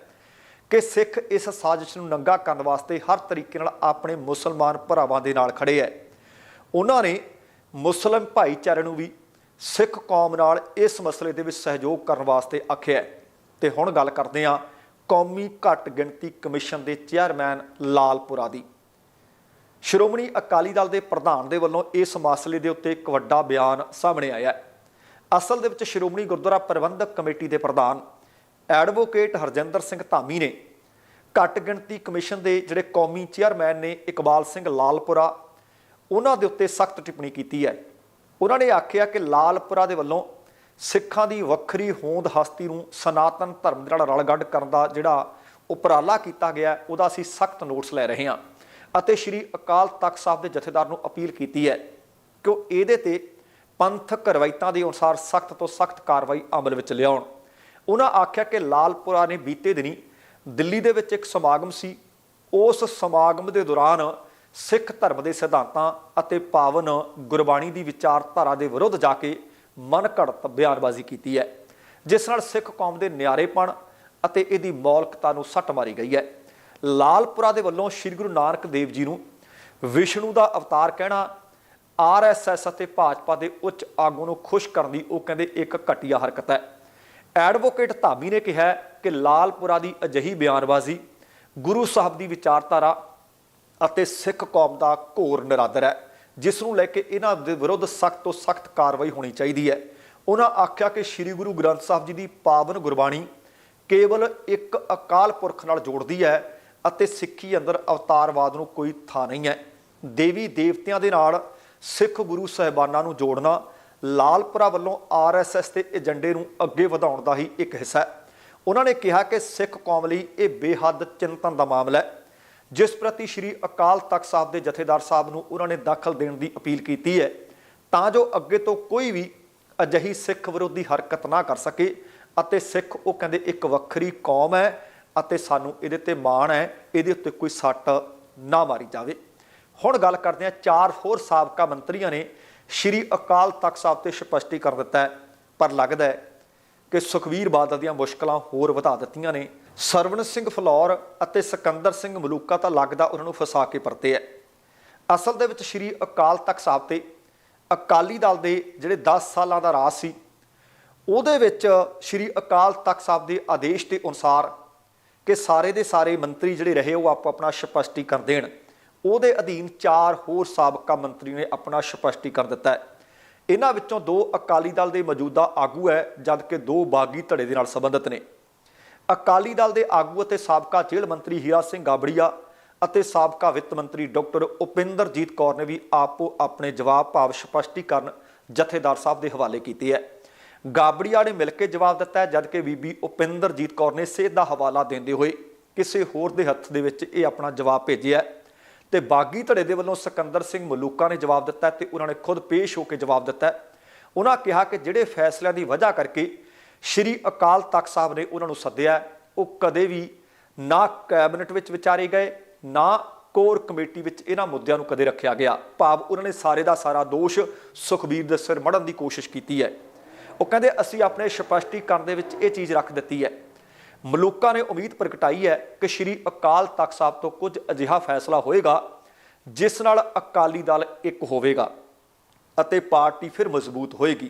ਕਿ ਸਿੱਖ ਇਸ ਸਾਜ਼ਿਸ਼ ਨੂੰ ਨੰਗਾ ਕਰਨ ਵਾਸਤੇ ਹਰ ਤਰੀਕੇ ਨਾਲ ਆਪਣੇ ਮੁਸਲਮਾਨ ਭਰਾਵਾਂ ਦੇ ਨਾਲ ਖੜੇ ਹੈ। ਉਹਨਾਂ ਨੇ ਮੁਸਲਿਮ ਭਾਈਚਾਰੇ ਨੂੰ ਵੀ ਸਿੱਖ ਕੌਮ ਨਾਲ ਇਸ ਮਸਲੇ ਦੇ ਵਿੱਚ ਸਹਿਯੋਗ ਕਰਨ ਵਾਸਤੇ ਆਖਿਆ ਹੈ। ਤੇ ਹੁਣ ਗੱਲ ਕਰਦੇ ਹਾਂ ਕੌਮੀ ਘੱਟ ਗਿਣਤੀ ਕਮਿਸ਼ਨ ਦੇ ਚੇਅਰਮੈਨ ਲਾਲਪੁਰਾ ਦੀ। ਸ਼੍ਰੋਮਣੀ ਅਕਾਲੀ ਦਲ ਦੇ ਪ੍ਰਧਾਨ ਦੇ ਵੱਲੋਂ ਇਸ ਮਸਲੇ ਦੇ ਉੱਤੇ ਇੱਕ ਵੱਡਾ ਬਿਆਨ ਸਾਹਮਣੇ ਆਇਆ ਹੈ। ਅਸਲ ਦੇ ਵਿੱਚ ਸ਼੍ਰੋਮਣੀ ਗੁਰਦੁਆਰਾ ਪ੍ਰਬੰਧਕ ਕਮੇਟੀ ਦੇ ਪ੍ਰਧਾਨ ਐਡਵੋਕੇਟ ਹਰਜਿੰਦਰ ਸਿੰਘ ਧਾਮੀ ਨੇ ਘੱਟ ਗਿਣਤੀ ਕਮਿਸ਼ਨ ਦੇ ਜਿਹੜੇ ਕੌਮੀ ਚੇਅਰਮੈਨ ਨੇ ਇਕਬਾਲ ਸਿੰਘ ਲਾਲਪੁਰਾ, ਉਹਨਾਂ ਦੇ ਉੱਤੇ ਸਖਤ ਟਿੱਪਣੀ ਕੀਤੀ ਹੈ। ਉਹਨਾਂ ਨੇ ਆਖਿਆ ਕਿ ਲਾਲਪੁਰਾ ਦੇ ਵੱਲੋਂ ਸਿੱਖਾਂ ਦੀ ਵੱਖਰੀ ਹੋਂਦ ਹਸਤੀ ਨੂੰ ਸਨਾਤਨ ਧਰਮ ਦੇ ਨਾਲ ਰਲਗੱਡ ਕਰਨ ਦਾ ਜਿਹੜਾ ਉਪਰਾਲਾ ਕੀਤਾ ਗਿਆ, ਉਹਦਾ ਅਸੀਂ ਸਖਤ ਨੋਟਸ ਲੈ ਰਹੇ ਹਾਂ। ਅਤੇ ਸ੍ਰੀ ਅਕਾਲ ਤਖਤ ਸਾਹਿਬ ਦੇ ਜਥੇਦਾਰ ਨੂੰ ਅਪੀਲ ਕੀਤੀ ਹੈ ਕਿ ਉਹ ਇਹਦੇ ਤੇ ਪੰਥਕ ਰਵਾਇਤਾਂ ਦੇ ਅਨੁਸਾਰ ਸਖਤ ਤੋਂ ਸਖਤ ਕਾਰਵਾਈ ਅਮਲ ਵਿੱਚ ਲਿਆਉਣ। ਉਹਨਾਂ ਆਖਿਆ ਕਿ ਲਾਲਪੁਰਾ ਨੇ ਬੀਤੇ ਦਿਨੀ ਦਿੱਲੀ ਦੇ ਵਿੱਚ ਇੱਕ ਸਮਾਗਮ ਸੀ। ਉਸ ਸਮਾਗਮ ਦੇ ਦੌਰਾਨ ਸਿੱਖ ਧਰਮ ਦੇ ਸਿਧਾਂਤਾਂ ਅਤੇ ਪਾਵਨ ਗੁਰਬਾਣੀ ਦੀ ਵਿਚਾਰਧਾਰਾ ਦੇ ਵਿਰੁੱਧ ਜਾ ਕੇ ਮਨ ਘੜਤ ਬਿਆਨਬਾਜ਼ੀ ਕੀਤੀ ਹੈ, ਜਿਸ ਨਾਲ ਸਿੱਖ ਕੌਮ ਦੇ ਨਿਆਰੇਪਣ ਅਤੇ ਇਹਦੀ ਮੌਲਿਕਤਾ ਨੂੰ ਸੱਟ ਮਾਰੀ ਗਈ ਹੈ। ਲਾਲਪੁਰਾ ਦੇ ਵੱਲੋਂ ਸ੍ਰੀ ਗੁਰੂ ਨਾਨਕ ਦੇਵ ਜੀ ਨੂੰ ਵਿਸ਼ਨੂੰ ਦਾ ਅਵਤਾਰ ਕਹਿਣਾ ਆਰਐਸਐਸ ਅਤੇ ਭਾਜਪਾ ਦੇ ਉੱਚ ਆਗੂ ਨੂੰ ਖੁਸ਼ ਕਰਨ ਦੀ ਉਹ ਕਹਿੰਦੇ ਇੱਕ ਘਟੀਆ ਹਰਕਤ ਹੈ। ਐਡਵੋਕੇਟ ਧਾਮੀ ਨੇ ਕਿਹਾ ਕਿ ਲਾਲਪੁਰਾ ਦੀ ਅਜਿਹੀ ਬਿਆਨਬਾਜ਼ੀ ਗੁਰੂ ਸਾਹਿਬ ਦੀ ਵਿਚਾਰਧਾਰਾ ਅਤੇ ਸਿੱਖ ਕੌਮ ਦਾ ਘੋਰ ਨਿਰਾਦਰ ਹੈ। ਜਿਸ ਨੂੰ ਲੈ ਕੇ ਇਹਨਾਂ ਦੇ ਵਿਰੁੱਧ ਸਖਤ ਤੋਂ ਸਖਤ ਕਾਰਵਾਈ ਹੋਣੀ ਚਾਹੀਦੀ ਹੈ। ਉਹਨਾਂ ਆਖਿਆ ਕਿ ਸ੍ਰੀ ਗੁਰੂ ਗ੍ਰੰਥ ਸਾਹਿਬ ਜੀ ਦੀ ਪਾਵਨ ਗੁਰਬਾਣੀ ਕੇਵਲ ਇੱਕ ਅਕਾਲ ਪੁਰਖ ਨਾਲ ਜੋੜਦੀ ਹੈ ਅਤੇ ਸਿੱਖੀ ਅੰਦਰ ਅਵਤਾਰਵਾਦ ਨੂੰ ਕੋਈ ਥਾਂ ਨਹੀਂ ਹੈ। ਦੇਵੀ ਦੇਵਤਿਆਂ ਦੇ ਨਾਲ ਸਿੱਖ ਗੁਰੂ ਸਹਿਬਾਨਾਂ ਨੂੰ ਜੋੜਨਾ ਲਾਲਪੁਰਾ ਵੱਲੋਂ ਆਰਐਸਐਸ ਦੇ ਏਜੰਡੇ ਨੂੰ ਅੱਗੇ ਵਧਾਉਣ ਦਾ ਹੀ ਇੱਕ ਹਿੱਸਾ ਹੈ। ਉਹਨਾਂ ਨੇ ਕਿਹਾ ਕਿ ਸਿੱਖ ਕੌਮ ਲਈ ਇਹ ਬੇਹੱਦ ਚਿੰਤਨ ਦਾ ਮਾਮਲਾ ਹੈ। ਜਿਸ ਪ੍ਰਤੀ ਸ੍ਰੀ ਅਕਾਲ ਤਖਤ ਸਾਹਿਬ ਦੇ ਜਥੇਦਾਰ ਸਾਹਿਬ ਨੂੰ ਉਹਨਾਂ ਨੇ ਦਾਖਲ ਦੇਣ ਦੀ ਅਪੀਲ ਕੀਤੀ ਹੈ, ਤਾਂ ਜੋ ਅੱਗੇ ਤੋਂ ਕੋਈ ਵੀ ਅਜਿਹੀ ਸਿੱਖ ਵਿਰੋਧੀ ਹਰਕਤ ਨਾ ਕਰ ਸਕੇ ਅਤੇ ਸਿੱਖ ਉਹ ਕਹਿੰਦੇ ਇੱਕ ਵੱਖਰੀ ਕੌਮ ਹੈ ਅਤੇ ਸਾਨੂੰ ਇਹਦੇ ਤੇ ਮਾਣ ਹੈ, ਇਹਦੇ ਉੱਤੇ ਕੋਈ ਸੱਟ ਨਾ ਮਾਰੀ ਜਾਵੇ। ਹੁਣ ਗੱਲ ਕਰਦੇ ਹਾਂ, ਚਾਰ ਹੋਰ ਸਾਬਕਾ ਮੰਤਰੀਆਂ ਨੇ ਸ਼੍ਰੀ ਅਕਾਲ ਤਖਤ ਸਾਹਿਬ ਤੇ ਸਪਸ਼ਟੀਕਰਨ ਦਿੱਤਾ ਹੈ, ਪਰ ਲੱਗਦਾ ਹੈ ਕਿ ਸੁਖਵੀਰ ਬਾਦਲ ਦੀਆਂ ਮੁਸ਼ਕਲਾਂ ਹੋਰ ਵਧਾ ਦਿੱਤੀਆਂ ਨੇ। ਸਰਵਣ ਸਿੰਘ ਫਲੌਰ ਅਤੇ ਸਿਕੰਦਰ ਸਿੰਘ ਮਲੂਕਾ ਤਾਂ ਲੱਗਦਾ ਉਹਨਾਂ ਨੂੰ ਫਸਾ ਕੇ ਪਰਤੇ ਹੈ ਅਸਲ ਦੇ ਵਿੱਚ ਸ਼੍ਰੀ ਅਕਾਲ ਤਖਤ ਸਾਹਿਬ ਤੇ ਅਕਾਲੀ ਦਲ ਦੇ ਜਿਹੜੇ 10 ਸਾਲਾਂ ਦਾ ਰਾਜ ਸੀ, ਉਹਦੇ ਵਿੱਚ ਸ਼੍ਰੀ ਅਕਾਲ ਤਖਤ ਸਾਹਿਬ ਦੇ ਆਦੇਸ਼ ਦੇ ਅਨੁਸਾਰ ਕਿ ਸਾਰੇ ਦੇ ਸਾਰੇ ਮੰਤਰੀ ਜਿਹੜੇ ਰਹੇ ਉਹ ਆਪੋ ਆਪਣਾ ਸਪਸ਼ਟੀਕਰਨ ਦੇਣ। ਉਹਦੇ ਅਧੀਨ ਚਾਰ ਹੋਰ ਸਾਬਕਾ ਮੰਤਰੀ ਨੇ ਆਪਣਾ ਸਪਸ਼ਟੀਕਰਨ ਦਿੱਤਾ ਹੈ ਇਹਨਾਂ ਵਿੱਚੋਂ ਦੋ ਅਕਾਲੀ ਦਲ ਦੇ ਮੌਜੂਦਾ ਆਗੂ ਹੈ ਜਦਕਿ ਦੋ ਬਾਗੀ ਧੜੇ ਦੇ ਨਾਲ ਸੰਬੰਧਿਤ ਨੇ। ਅਕਾਲੀ ਦਲ ਦੇ ਆਗੂ ਅਤੇ ਸਾਬਕਾ ਜੇਲ੍ਹ ਮੰਤਰੀ ਹੀਰਾ ਸਿੰਘ ਗਾਬੜੀਆ ਅਤੇ ਸਾਬਕਾ ਵਿੱਤ ਮੰਤਰੀ ਡਾਕਟਰ ਉਪਿੰਦਰਜੀਤ ਕੌਰ ਨੇ ਵੀ ਆਪੋ ਆਪਣੇ ਜਵਾਬ ਭਾਵ ਸਪਸ਼ਟੀਕਰਨ ਜਥੇਦਾਰ ਸਾਹਿਬ ਦੇ ਹਵਾਲੇ ਕੀਤੇ ਹੈ। ਗਾਬੜੀਆ ਨੇ ਮਿਲ ਕੇ ਜਵਾਬ ਦਿੱਤਾ ਹੈ, ਜਦਕਿ ਬੀਬੀ ਉਪਿੰਦਰਜੀਤ ਕੌਰ ਨੇ ਸੇਧ ਦਾ ਹਵਾਲਾ ਦਿੰਦੇ ਹੋਏ ਕਿਸੇ ਹੋਰ ਦੇ ਹੱਥ ਦੇ ਵਿੱਚ ਇਹ ਆਪਣਾ ਜਵਾਬ ਭੇਜਿਆ ਹੈ। ਤੇ ਬਾਗੀ ਧੜੇ ਦੇ ਵੱਲੋਂ ਸਿਕੰਦਰ ਸਿੰਘ ਮਲੂਕਾ ਨੇ ਜਵਾਬ ਦਿੱਤਾ ਹੈ ਤੇ ਉਹਨਾਂ ਨੇ ਖੁਦ ਪੇਸ਼ ਹੋ ਕੇ ਜਵਾਬ ਦਿੱਤਾ ਉਹਨਾਂ ਕਿਹਾ ਕਿ ਜਿਹੜੇ ਫੈਸਲਿਆਂ ਦੀ ਵਜ੍ਹਾ ਕਰਕੇ ਸ਼੍ਰੀ ਅਕਾਲ ਤਖਤ ਸਾਹਿਬ ਨੇ ਉਹਨਾਂ ਨੂੰ ਸੱਦਿਆ। ਉਹ ਕਦੇ ਵੀ ਨਾ ਕੈਬਨਿਟ ਵਿੱਚ ਵਿਚਾਰੇ ਗਏ, ਨਾ ਕੋਰ ਕਮੇਟੀ ਵਿੱਚ ਇਹਨਾਂ ਮੁੱਦਿਆਂ ਨੂੰ ਕਦੇ ਰੱਖਿਆ ਗਿਆ। ਭਾਵ ਉਹਨਾਂ ਨੇ ਸਾਰੇ ਦਾ ਸਾਰਾ ਦੋਸ਼ ਸੁਖਬੀਰ ਦੇ ਸਿਰ ਮੜਨ ਦੀ ਕੋਸ਼ਿਸ਼ ਕੀਤੀ ਹੈ। ਉਹ ਕਹਿੰਦੇ, ਅਸੀਂ ਆਪਣੇ ਸਪਸ਼ਟੀਕਰਨ ਦੇ ਵਿੱਚ ਇਹ ਚੀਜ਼ ਰੱਖ ਦਿੱਤੀ ਹੈ। ਮਲੂਕਾ ਨੇ ਉਮੀਦ ਪ੍ਰਗਟਾਈ ਹੈ ਕਿ ਸ਼੍ਰੀ ਅਕਾਲ ਤਖਤ ਸਾਹਿਬ ਤੋਂ ਕੁਝ ਅਜਿਹਾ ਫੈਸਲਾ ਹੋਏਗਾ, ਜਿਸ ਨਾਲ ਅਕਾਲੀ ਦਲ ਇੱਕ ਹੋਵੇਗਾ ਅਤੇ ਪਾਰਟੀ ਫਿਰ ਮਜ਼ਬੂਤ ਹੋਏਗੀ।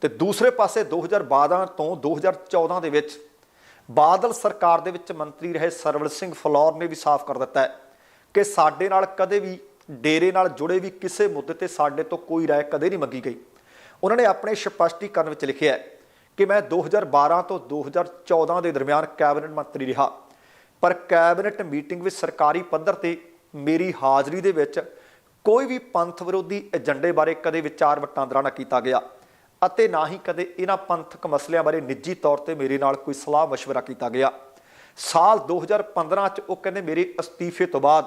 ਤੇ ਦੂਸਰੇ ਪਾਸੇ 2012 ਤੋਂ 2014 ਦੇ ਵਿੱਚ ਬਾਦਲ ਸਰਕਾਰ ਦੇ ਵਿੱਚ ਮੰਤਰੀ ਰਹੇ ਸਰਵਲ ਸਿੰਘ ਫਲੌਰ ਨੇ ਵੀ ਸਾਫ਼ ਕਰ ਦਿੱਤਾ ਹੈ ਕਿ ਸਾਡੇ ਨਾਲ ਕਦੇ ਵੀ, ਡੇਰੇ ਨਾਲ ਜੁੜੇ ਵੀ ਕਿਸੇ ਮੁੱਦੇ ਤੇ ਸਾਡੇ ਤੋਂ ਕੋਈ ਰਾਏ ਕਦੇ ਨਹੀਂ ਮੰਗੀ ਗਈ। ਉਹਨਾਂ ਨੇ ਆਪਣੇ ਸਪਸ਼ਟੀਕਰਨ ਵਿੱਚ ਲਿਖਿਆ ਹੈ ਕਿ ਮੈਂ 2012 ਤੋਂ 2014 ਦੇ ਦਰਮਿਆਨ ਕੈਬਨਿਟ ਮੰਤਰੀ ਰਿਹਾ। ਪਰ ਕੈਬਨਿਟ ਮੀਟਿੰਗ ਵਿੱਚ ਸਰਕਾਰੀ ਪੱਧਰ ਤੇ ਮੇਰੀ ਹਾਜ਼ਰੀ ਦੇ ਵਿੱਚ ਕੋਈ ਵੀ ਪੰਥ ਵਿਰੋਧੀ ਏਜੰਡੇ ਬਾਰੇ ਕਦੇ ਵਿਚਾਰ ਵਟਾਂਦਰਾ ਨਾ ਕੀਤਾ ਗਿਆ। ਅਤੇ ਨਾ ਹੀ ਕਦੇ ਇਹਨਾਂ ਪੰਥਕ ਮਸਲਿਆਂ ਬਾਰੇ ਨਿੱਜੀ ਤੌਰ ਤੇ ਮੇਰੇ ਨਾਲ ਕੋਈ ਸਲਾਹ مشਵਰਾ ਕੀਤਾ ਗਿਆ। ਸਾਲ 2015 ਚ ਉਹ ਕਹਿੰਦੇ ਮੇਰੇ ਅਸਤੀਫੇ ਤੋਂ ਬਾਅਦ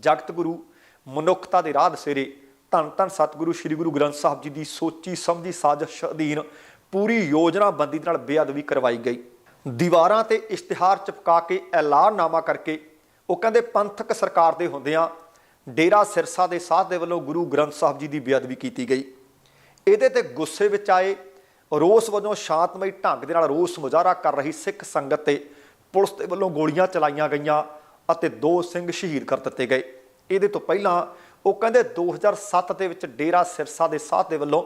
ਜਗਤ ਗੁਰੂ ਮਨੁੱਖਤਾ ਦੇ ਰਾਹ ਦਸੇਰੇ, ਧੰਨ ਧੰਨ ਸਤਿਗੁਰੂ ਸ੍ਰੀ ਗੁਰੂ ਗ੍ਰੰਥ ਸਾਹਿਬ ਜੀ ਦੀ ਸੋਚੀ ਸਮਝੀ ਸਾਜ਼ਿਸ਼ ਅਧੀਨ ਪੂਰੀ ਯੋਜਨਾਬੰਦੀ ਨਾਲ ਬੇਅਦਬੀ ਕਰਵਾਈ ਗਈ। ਦੀਵਾਰਾਂ ਤੇ ਇਸ਼ਤਿਹਾਰ ਚਿਪਕਾ ਕੇ ਐਲਾਨਨਾਮਾ ਕਰਕੇ ਉਹ ਕਹਿੰਦੇ ਪੰਥਕ ਸਰਕਾਰ ਦੇ ਹੁੰਦਿਆਂ ਡੇਰਾ ਸਿਰਸਾ ਦੇ ਸਾਧ ਦੇ ਵੱਲੋਂ ਗੁਰੂ ਗ੍ਰੰਥ ਸਾਹਿਬ ਜੀ ਦੀ ਬੇਅਦਬੀ ਕੀਤੀ ਗਈ। ਇਹਦੇ ਤੇ ਗੁੱਸੇ ਵਿੱਚ ਆਏ। ਰੋਸ ਵਜੋਂ ਸ਼ਾਂਤਮਈ ਢੰਗ ਦੇ ਨਾਲ ਰੋਸ ਮੁਜ਼ਾਹਰਾ ਕਰ ਰਹੀ ਸਿੱਖ ਸੰਗਤ ਤੇ ਪੁਲਿਸ ਦੇ ਵੱਲੋਂ ਗੋਲੀਆਂ ਚਲਾਈਆਂ ਗਈਆਂ ਅਤੇ ਦੋ ਸਿੰਘ ਸ਼ਹੀਦ ਕਰ ਦਿੱਤੇ ਗਏ। ਇਹਦੇ ਤੋਂ ਪਹਿਲਾਂ ਉਹ ਕਹਿੰਦੇ 2007 ਦੇ ਵਿੱਚ ਡੇਰਾ ਸਿਰਸਾ ਦੇ ਸਾਧ ਦੇ ਵੱਲੋਂ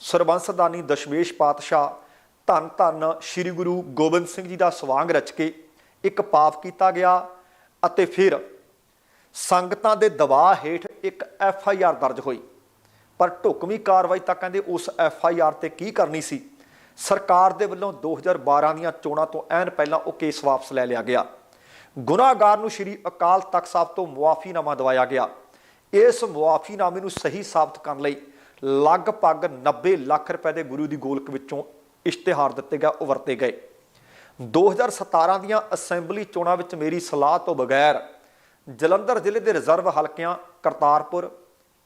ਸਰਬੰਸਦਾਨੀ ਦਸ਼ਮੇਸ਼ ਪਾਤਸ਼ਾਹ ਧੰਨ ਧੰਨ ਸ੍ਰੀ ਗੁਰੂ ਗੋਬਿੰਦ ਸਿੰਘ ਜੀ ਦਾ ਸਵਾਂਗ ਰਚ ਕੇ ਇੱਕ ਪਾਪ ਕੀਤਾ ਗਿਆ ਅਤੇ ਫਿਰ ਸੰਗਤਾਂ ਦੇ ਦਬਾਅ ਹੇਠ ਇੱਕ ਐਫ ਆਈ ਆਰ ਦਰਜ ਹੋਈ। ਪਰ ਢੁਕਵੀਂ ਕਾਰਵਾਈ ਤਾਂ ਕਹਿੰਦੇ ਉਸ ਐਫ ਆਈ ਆਰ ਤੇ ਕੀ ਕਰਨੀ ਸੀ? ਸਰਕਾਰ ਦੇ ਵੱਲੋਂ 2012 ਦੀਆਂ ਚੋਣਾਂ ਤੋਂ ਐਨ ਪਹਿਲਾਂ ਉਹ ਕੇਸ ਵਾਪਸ ਲੈ ਲਿਆ ਗਿਆ। ਗੁਨਾਹਗਾਰ ਨੂੰ ਸ਼੍ਰੀ ਅਕਾਲ ਤਖਤ ਸਾਹਿਬ ਤੋਂ ਮੁਆਫੀਨਾਮਾ ਦਵਾਇਆ ਗਿਆ। ਇਸ ਮੁਆਫੀਨਾਮੇ ਨੂੰ ਸਹੀ ਸਾਬਤ ਕਰਨ ਲਈ ਲਗਭਗ 90 ਲੱਖ ਰੁਪਏ ਦੇ ਗੁਰੂ ਦੀ ਗੋਲਕ ਵਿੱਚੋਂ ਇਸ਼ਤਿਹਾਰ ਦਿੱਤੇ ਗਏ, ਉਹ ਵਰਤੇ ਗਏ। 2017 ਦੀਆਂ ਅਸੈਂਬਲੀ ਚੋਣਾਂ ਵਿੱਚ ਮੇਰੀ ਸਲਾਹ ਤੋਂ ਬਗੈਰ ਜਲੰਧਰ ਜ਼ਿਲ੍ਹੇ ਦੇ ਰਿਜ਼ਰਵ ਹਲਕਿਆਂ ਕਰਤਾਰਪੁਰ,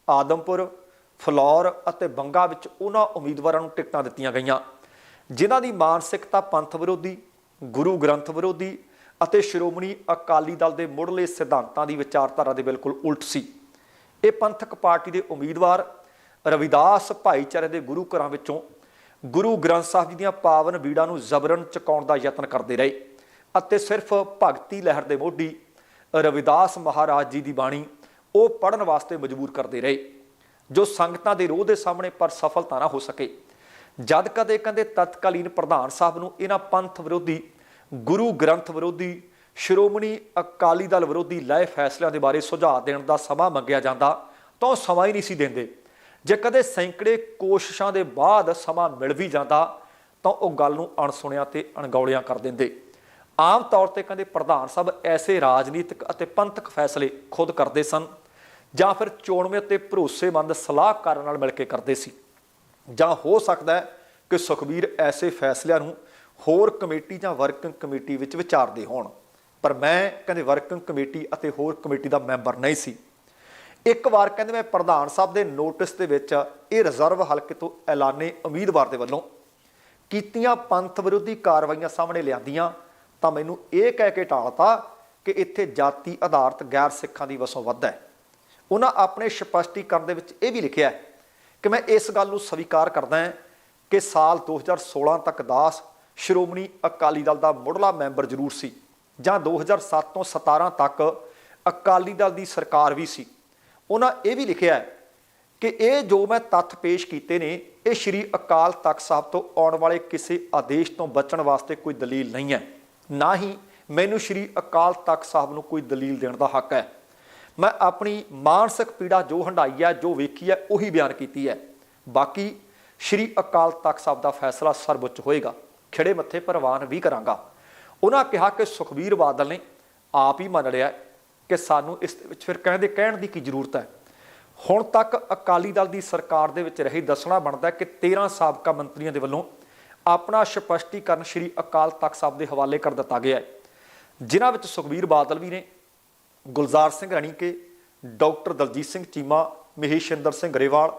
ਆਦਮਪੁਰ ਫਲੌਰ ਅਤੇ ਬੰਗਾ ਵਿੱਚ ਉਹਨਾਂ ਉਮੀਦਵਾਰਾਂ ਨੂੰ ਟਿਕਟਾਂ ਦਿੱਤੀਆਂ ਗਈਆਂ, ਜਿਨ੍ਹਾਂ ਦੀ ਮਾਨਸਿਕਤਾ ਪੰਥ ਵਿਰੋਧੀ, ਗੁਰੂ ਗ੍ਰੰਥ ਵਿਰੋਧੀ ਅਤੇ ਸ਼੍ਰੋਮਣੀ ਅਕਾਲੀ ਦਲ ਦੇ ਮੁੱਢਲੇ ਸਿਧਾਂਤਾਂ ਦੀ ਵਿਚਾਰਧਾਰਾ ਦੇ ਬਿਲਕੁਲ ਉਲਟ ਸੀ। ਇਹ ਪੰਥਕ ਪਾਰਟੀ ਦੇ ਉਮੀਦਵਾਰ ਰਵਿਦਾਸ ਭਾਈਚਾਰੇ ਦੇ ਗੁਰੂ ਘਰਾਂ ਵਿੱਚੋਂ ਗੁਰੂ ਗ੍ਰੰਥ ਸਾਹਿਬ ਜੀ ਦੀਆਂ ਪਾਵਨ ਬੀੜਾਂ ਨੂੰ ਜ਼ਬਰਨ ਚੁਕਾਉਣ ਦਾ ਯਤਨ ਕਰਦੇ ਰਹੇ ਅਤੇ ਸਿਰਫ ਭਗਤੀ ਲਹਿਰ ਦੇ ਮੋਢੀ ਰਵਿਦਾਸ ਮਹਾਰਾਜ ਜੀ ਦੀ ਬਾਣੀ ਉਹ ਪੜਨ ਵਾਸਤੇ ਮਜਬੂਰ ਕਰਦੇ ਰਹੇ। ਜੋ ਸੰਗਤਾਂ ਦੇ ਰੋਹ ਦੇ ਸਾਹਮਣੇ ਪਰ ਸਫਲਤਾ ਨਾ ਹੋ ਸਕੇ। ਜਦ ਕਦੇ ਕਹਿੰਦੇ ਤਤਕਾਲੀਨ ਪ੍ਰਧਾਨ ਸਾਹਿਬ ਨੂੰ ਇਹਨਾਂ ਪੰਥ ਵਿਰੋਧੀ, ਗੁਰੂ ਗ੍ਰੰਥ ਵਿਰੋਧੀ, ਸ਼੍ਰੋਮਣੀ ਅਕਾਲੀ ਦਲ ਵਿਰੋਧੀ ਲਏ ਫੈਸਲਿਆਂ ਦੇ ਬਾਰੇ ਸੁਝਾਅ ਦੇਣ ਦਾ ਸਮਾਂ ਮੰਗਿਆ ਜਾਂਦਾ, ਤਾਂ ਉਹ ਸਮਾਂ ਹੀ ਨਹੀਂ ਸੀ ਦਿੰਦੇ। ਜੇ ਕਦੇ ਸੈਂਕੜੇ ਕੋਸ਼ਿਸ਼ਾਂ ਦੇ ਬਾਅਦ ਸਮਾਂ ਮਿਲ ਵੀ ਜਾਂਦਾ, ਤਾਂ ਉਹ ਗੱਲ ਨੂੰ ਅਣਸੁਣਿਆ ਤੇ ਅਣਗੌਲਿਆਂ ਕਰ ਦਿੰਦੇ। ਆਮ ਤੌਰ ਤੇ ਕਹਿੰਦੇ ਪ੍ਰਧਾਨ ਸਾਹਿਬ ਐਸੇ ਰਾਜਨੀਤਿਕ ਅਤੇ ਪੰਥਕ ਫੈਸਲੇ ਖੁਦ ਕਰਦੇ ਸਨ ਜਾਂ ਫਿਰ ਚੋਣਵੇਂ ਤੇ ਭਰੋਸੇਮੰਦ ਸਲਾਹਕਾਰਾਂ ਨਾਲ ਮਿਲ ਕੇ ਕਰਦੇ ਸੀ। ਜਾਂ ਹੋ ਸਕਦਾ ਹੈ ਕਿ ਸੁਖਬੀਰ ਐਸੇ ਫੈਸਲਿਆਂ ਨੂੰ ਹੋਰ ਕਮੇਟੀ ਜਾਂ ਵਰਕਿੰਗ ਕਮੇਟੀ ਵਿੱਚ ਵਿਚਾਰਦੇ ਹੋਣ। ਪਰ ਮੈਂ ਕਹਿੰਦੇ ਵਰਕਿੰਗ ਕਮੇਟੀ ਅਤੇ ਹੋਰ ਕਮੇਟੀ ਦਾ ਮੈਂਬਰ ਨਹੀਂ ਸੀ। ਇੱਕ ਵਾਰ ਕਹਿੰਦੇ ਮੈਂ ਪ੍ਰਧਾਨ ਸਾਹਿਬ ਦੇ ਨੋਟਿਸ ਦੇ ਵਿੱਚ ਇਹ ਰਿਜ਼ਰਵ ਹਲਕੇ ਤੋਂ ਐਲਾਨੇ ਉਮੀਦਵਾਰ ਦੇ ਵੱਲੋਂ ਕੀਤੀਆਂ ਪੰਥ ਵਿਰੋਧੀ ਕਾਰਵਾਈਆਂ ਸਾਹਮਣੇ ਲਿਆਂਦੀਆਂ ਤਾਂ ਮੈਨੂੰ ਇਹ ਕਹਿ ਕੇ ਟਾਲਤਾ ਕਿ ਇੱਥੇ ਜਾਤੀ ਆਧਾਰਿਤ ਗੈਰ ਸਿੱਖਾਂ ਦੀ ਵਸੋਂ ਵੱਧ ਹੈ। ਉਹਨਾਂ ਆਪਣੇ ਸਪਸ਼ਟੀਕਰਨ ਦੇ ਵਿੱਚ ਇਹ ਵੀ ਲਿਖਿਆ ਕਿ ਮੈਂ ਇਸ ਗੱਲ ਨੂੰ ਸਵੀਕਾਰ ਕਰਦਾ ਹਾਂ ਕਿ ਸਾਲ 2016 ਤੱਕ ਦਾਸ ਸ਼੍ਰੋਮਣੀ ਅਕਾਲੀ ਦਲ ਦਾ ਮੁੱਢਲਾ ਮੈਂਬਰ ਜ਼ਰੂਰ ਸੀ ਜਾਂ 2007 ਤੋਂ 17 ਤੱਕ ਅਕਾਲੀ ਦਲ ਦੀ ਸਰਕਾਰ ਵੀ ਸੀ। ਉਹਨਾਂ ਇਹ ਵੀ ਲਿਖਿਆ ਕਿ ਇਹ ਜੋ ਮੈਂ ਤੱਥ ਪੇਸ਼ ਕੀਤੇ ਨੇ, ਇਹ ਸ਼੍ਰੀ ਅਕਾਲ ਤਖਤ ਸਾਹਿਬ ਤੋਂ ਆਉਣ ਵਾਲੇ ਕਿਸੇ ਆਦੇਸ਼ ਤੋਂ ਬਚਣ ਵਾਸਤੇ ਕੋਈ ਦਲੀਲ ਨਹੀਂ ਹੈ। ਨਾ ਹੀ ਮੈਨੂੰ ਸ਼੍ਰੀ ਅਕਾਲ ਤਖਤ ਸਾਹਿਬ ਨੂੰ ਕੋਈ ਦਲੀਲ ਦੇਣ ਦਾ ਹੱਕ ਹੈ। ਮੈਂ ਆਪਣੀ ਮਾਨਸਿਕ ਪੀੜਾ ਜੋ ਹੰਡਾਈ ਹੈ, ਜੋ ਵੇਖੀ ਹੈ, ਉਹੀ ਬਿਆਨ ਕੀਤੀ ਹੈ। ਬਾਕੀ ਸ਼੍ਰੀ ਅਕਾਲ ਤਖਤ ਸਾਹਿਬ ਦਾ ਫੈਸਲਾ ਸਰਵਉੱਚ ਹੋਏਗਾ। ਖਿੜੇ ਮੱਥੇ ਪ੍ਰਵਾਨ ਵੀ ਕਰਾਂਗਾ। ਉਹਨਾਂ ਕਿਹਾ ਕਿ ਸੁਖਬੀਰ ਬਾਦਲ ਨੇ ਆਪ ਹੀ ਮੰਨ ਲਿਆ ਕਿ ਸਾਨੂੰ ਇਸ ਵਿੱਚ ਫਿਰ ਕਹਿੰਦੇ, ਕਹਿਣ ਦੀ ਕੀ ਜ਼ਰੂਰਤ ਹੈ? ਹੁਣ ਤੱਕ ਅਕਾਲੀ ਦਲ ਦੀ ਸਰਕਾਰ ਦੇ ਵਿੱਚ ਰਹੀ ਦੱਸਣਾ ਬਣਦਾ ਕਿ 13 ਸਾਬਕਾ ਮੰਤਰੀਆਂ ਦੇ ਵੱਲੋਂ ਆਪਣਾ ਸਪਸ਼ਟੀਕਰਨ ਸ਼੍ਰੀ ਅਕਾਲ ਤਖਤ ਸਾਹਿਬ ਦੇ ਹਵਾਲੇ ਕਰ ਦਿੱਤਾ ਗਿਆ ਹੈ। ਜਿਨ੍ਹਾਂ ਵਿੱਚ ਸੁਖਬੀਰ ਬਾਦਲ ਵੀ ਨੇ ਗੁਲਜ਼ਾਰ ਸਿੰਘ ਰਣੀਕੇ, ਡਾਕਟਰ ਦਲਜੀਤ ਸਿੰਘ ਚੀਮਾ ਮਹੇਸ਼ਿੰਦਰ ਸਿੰਘ ਗਰੇਵਾਲ,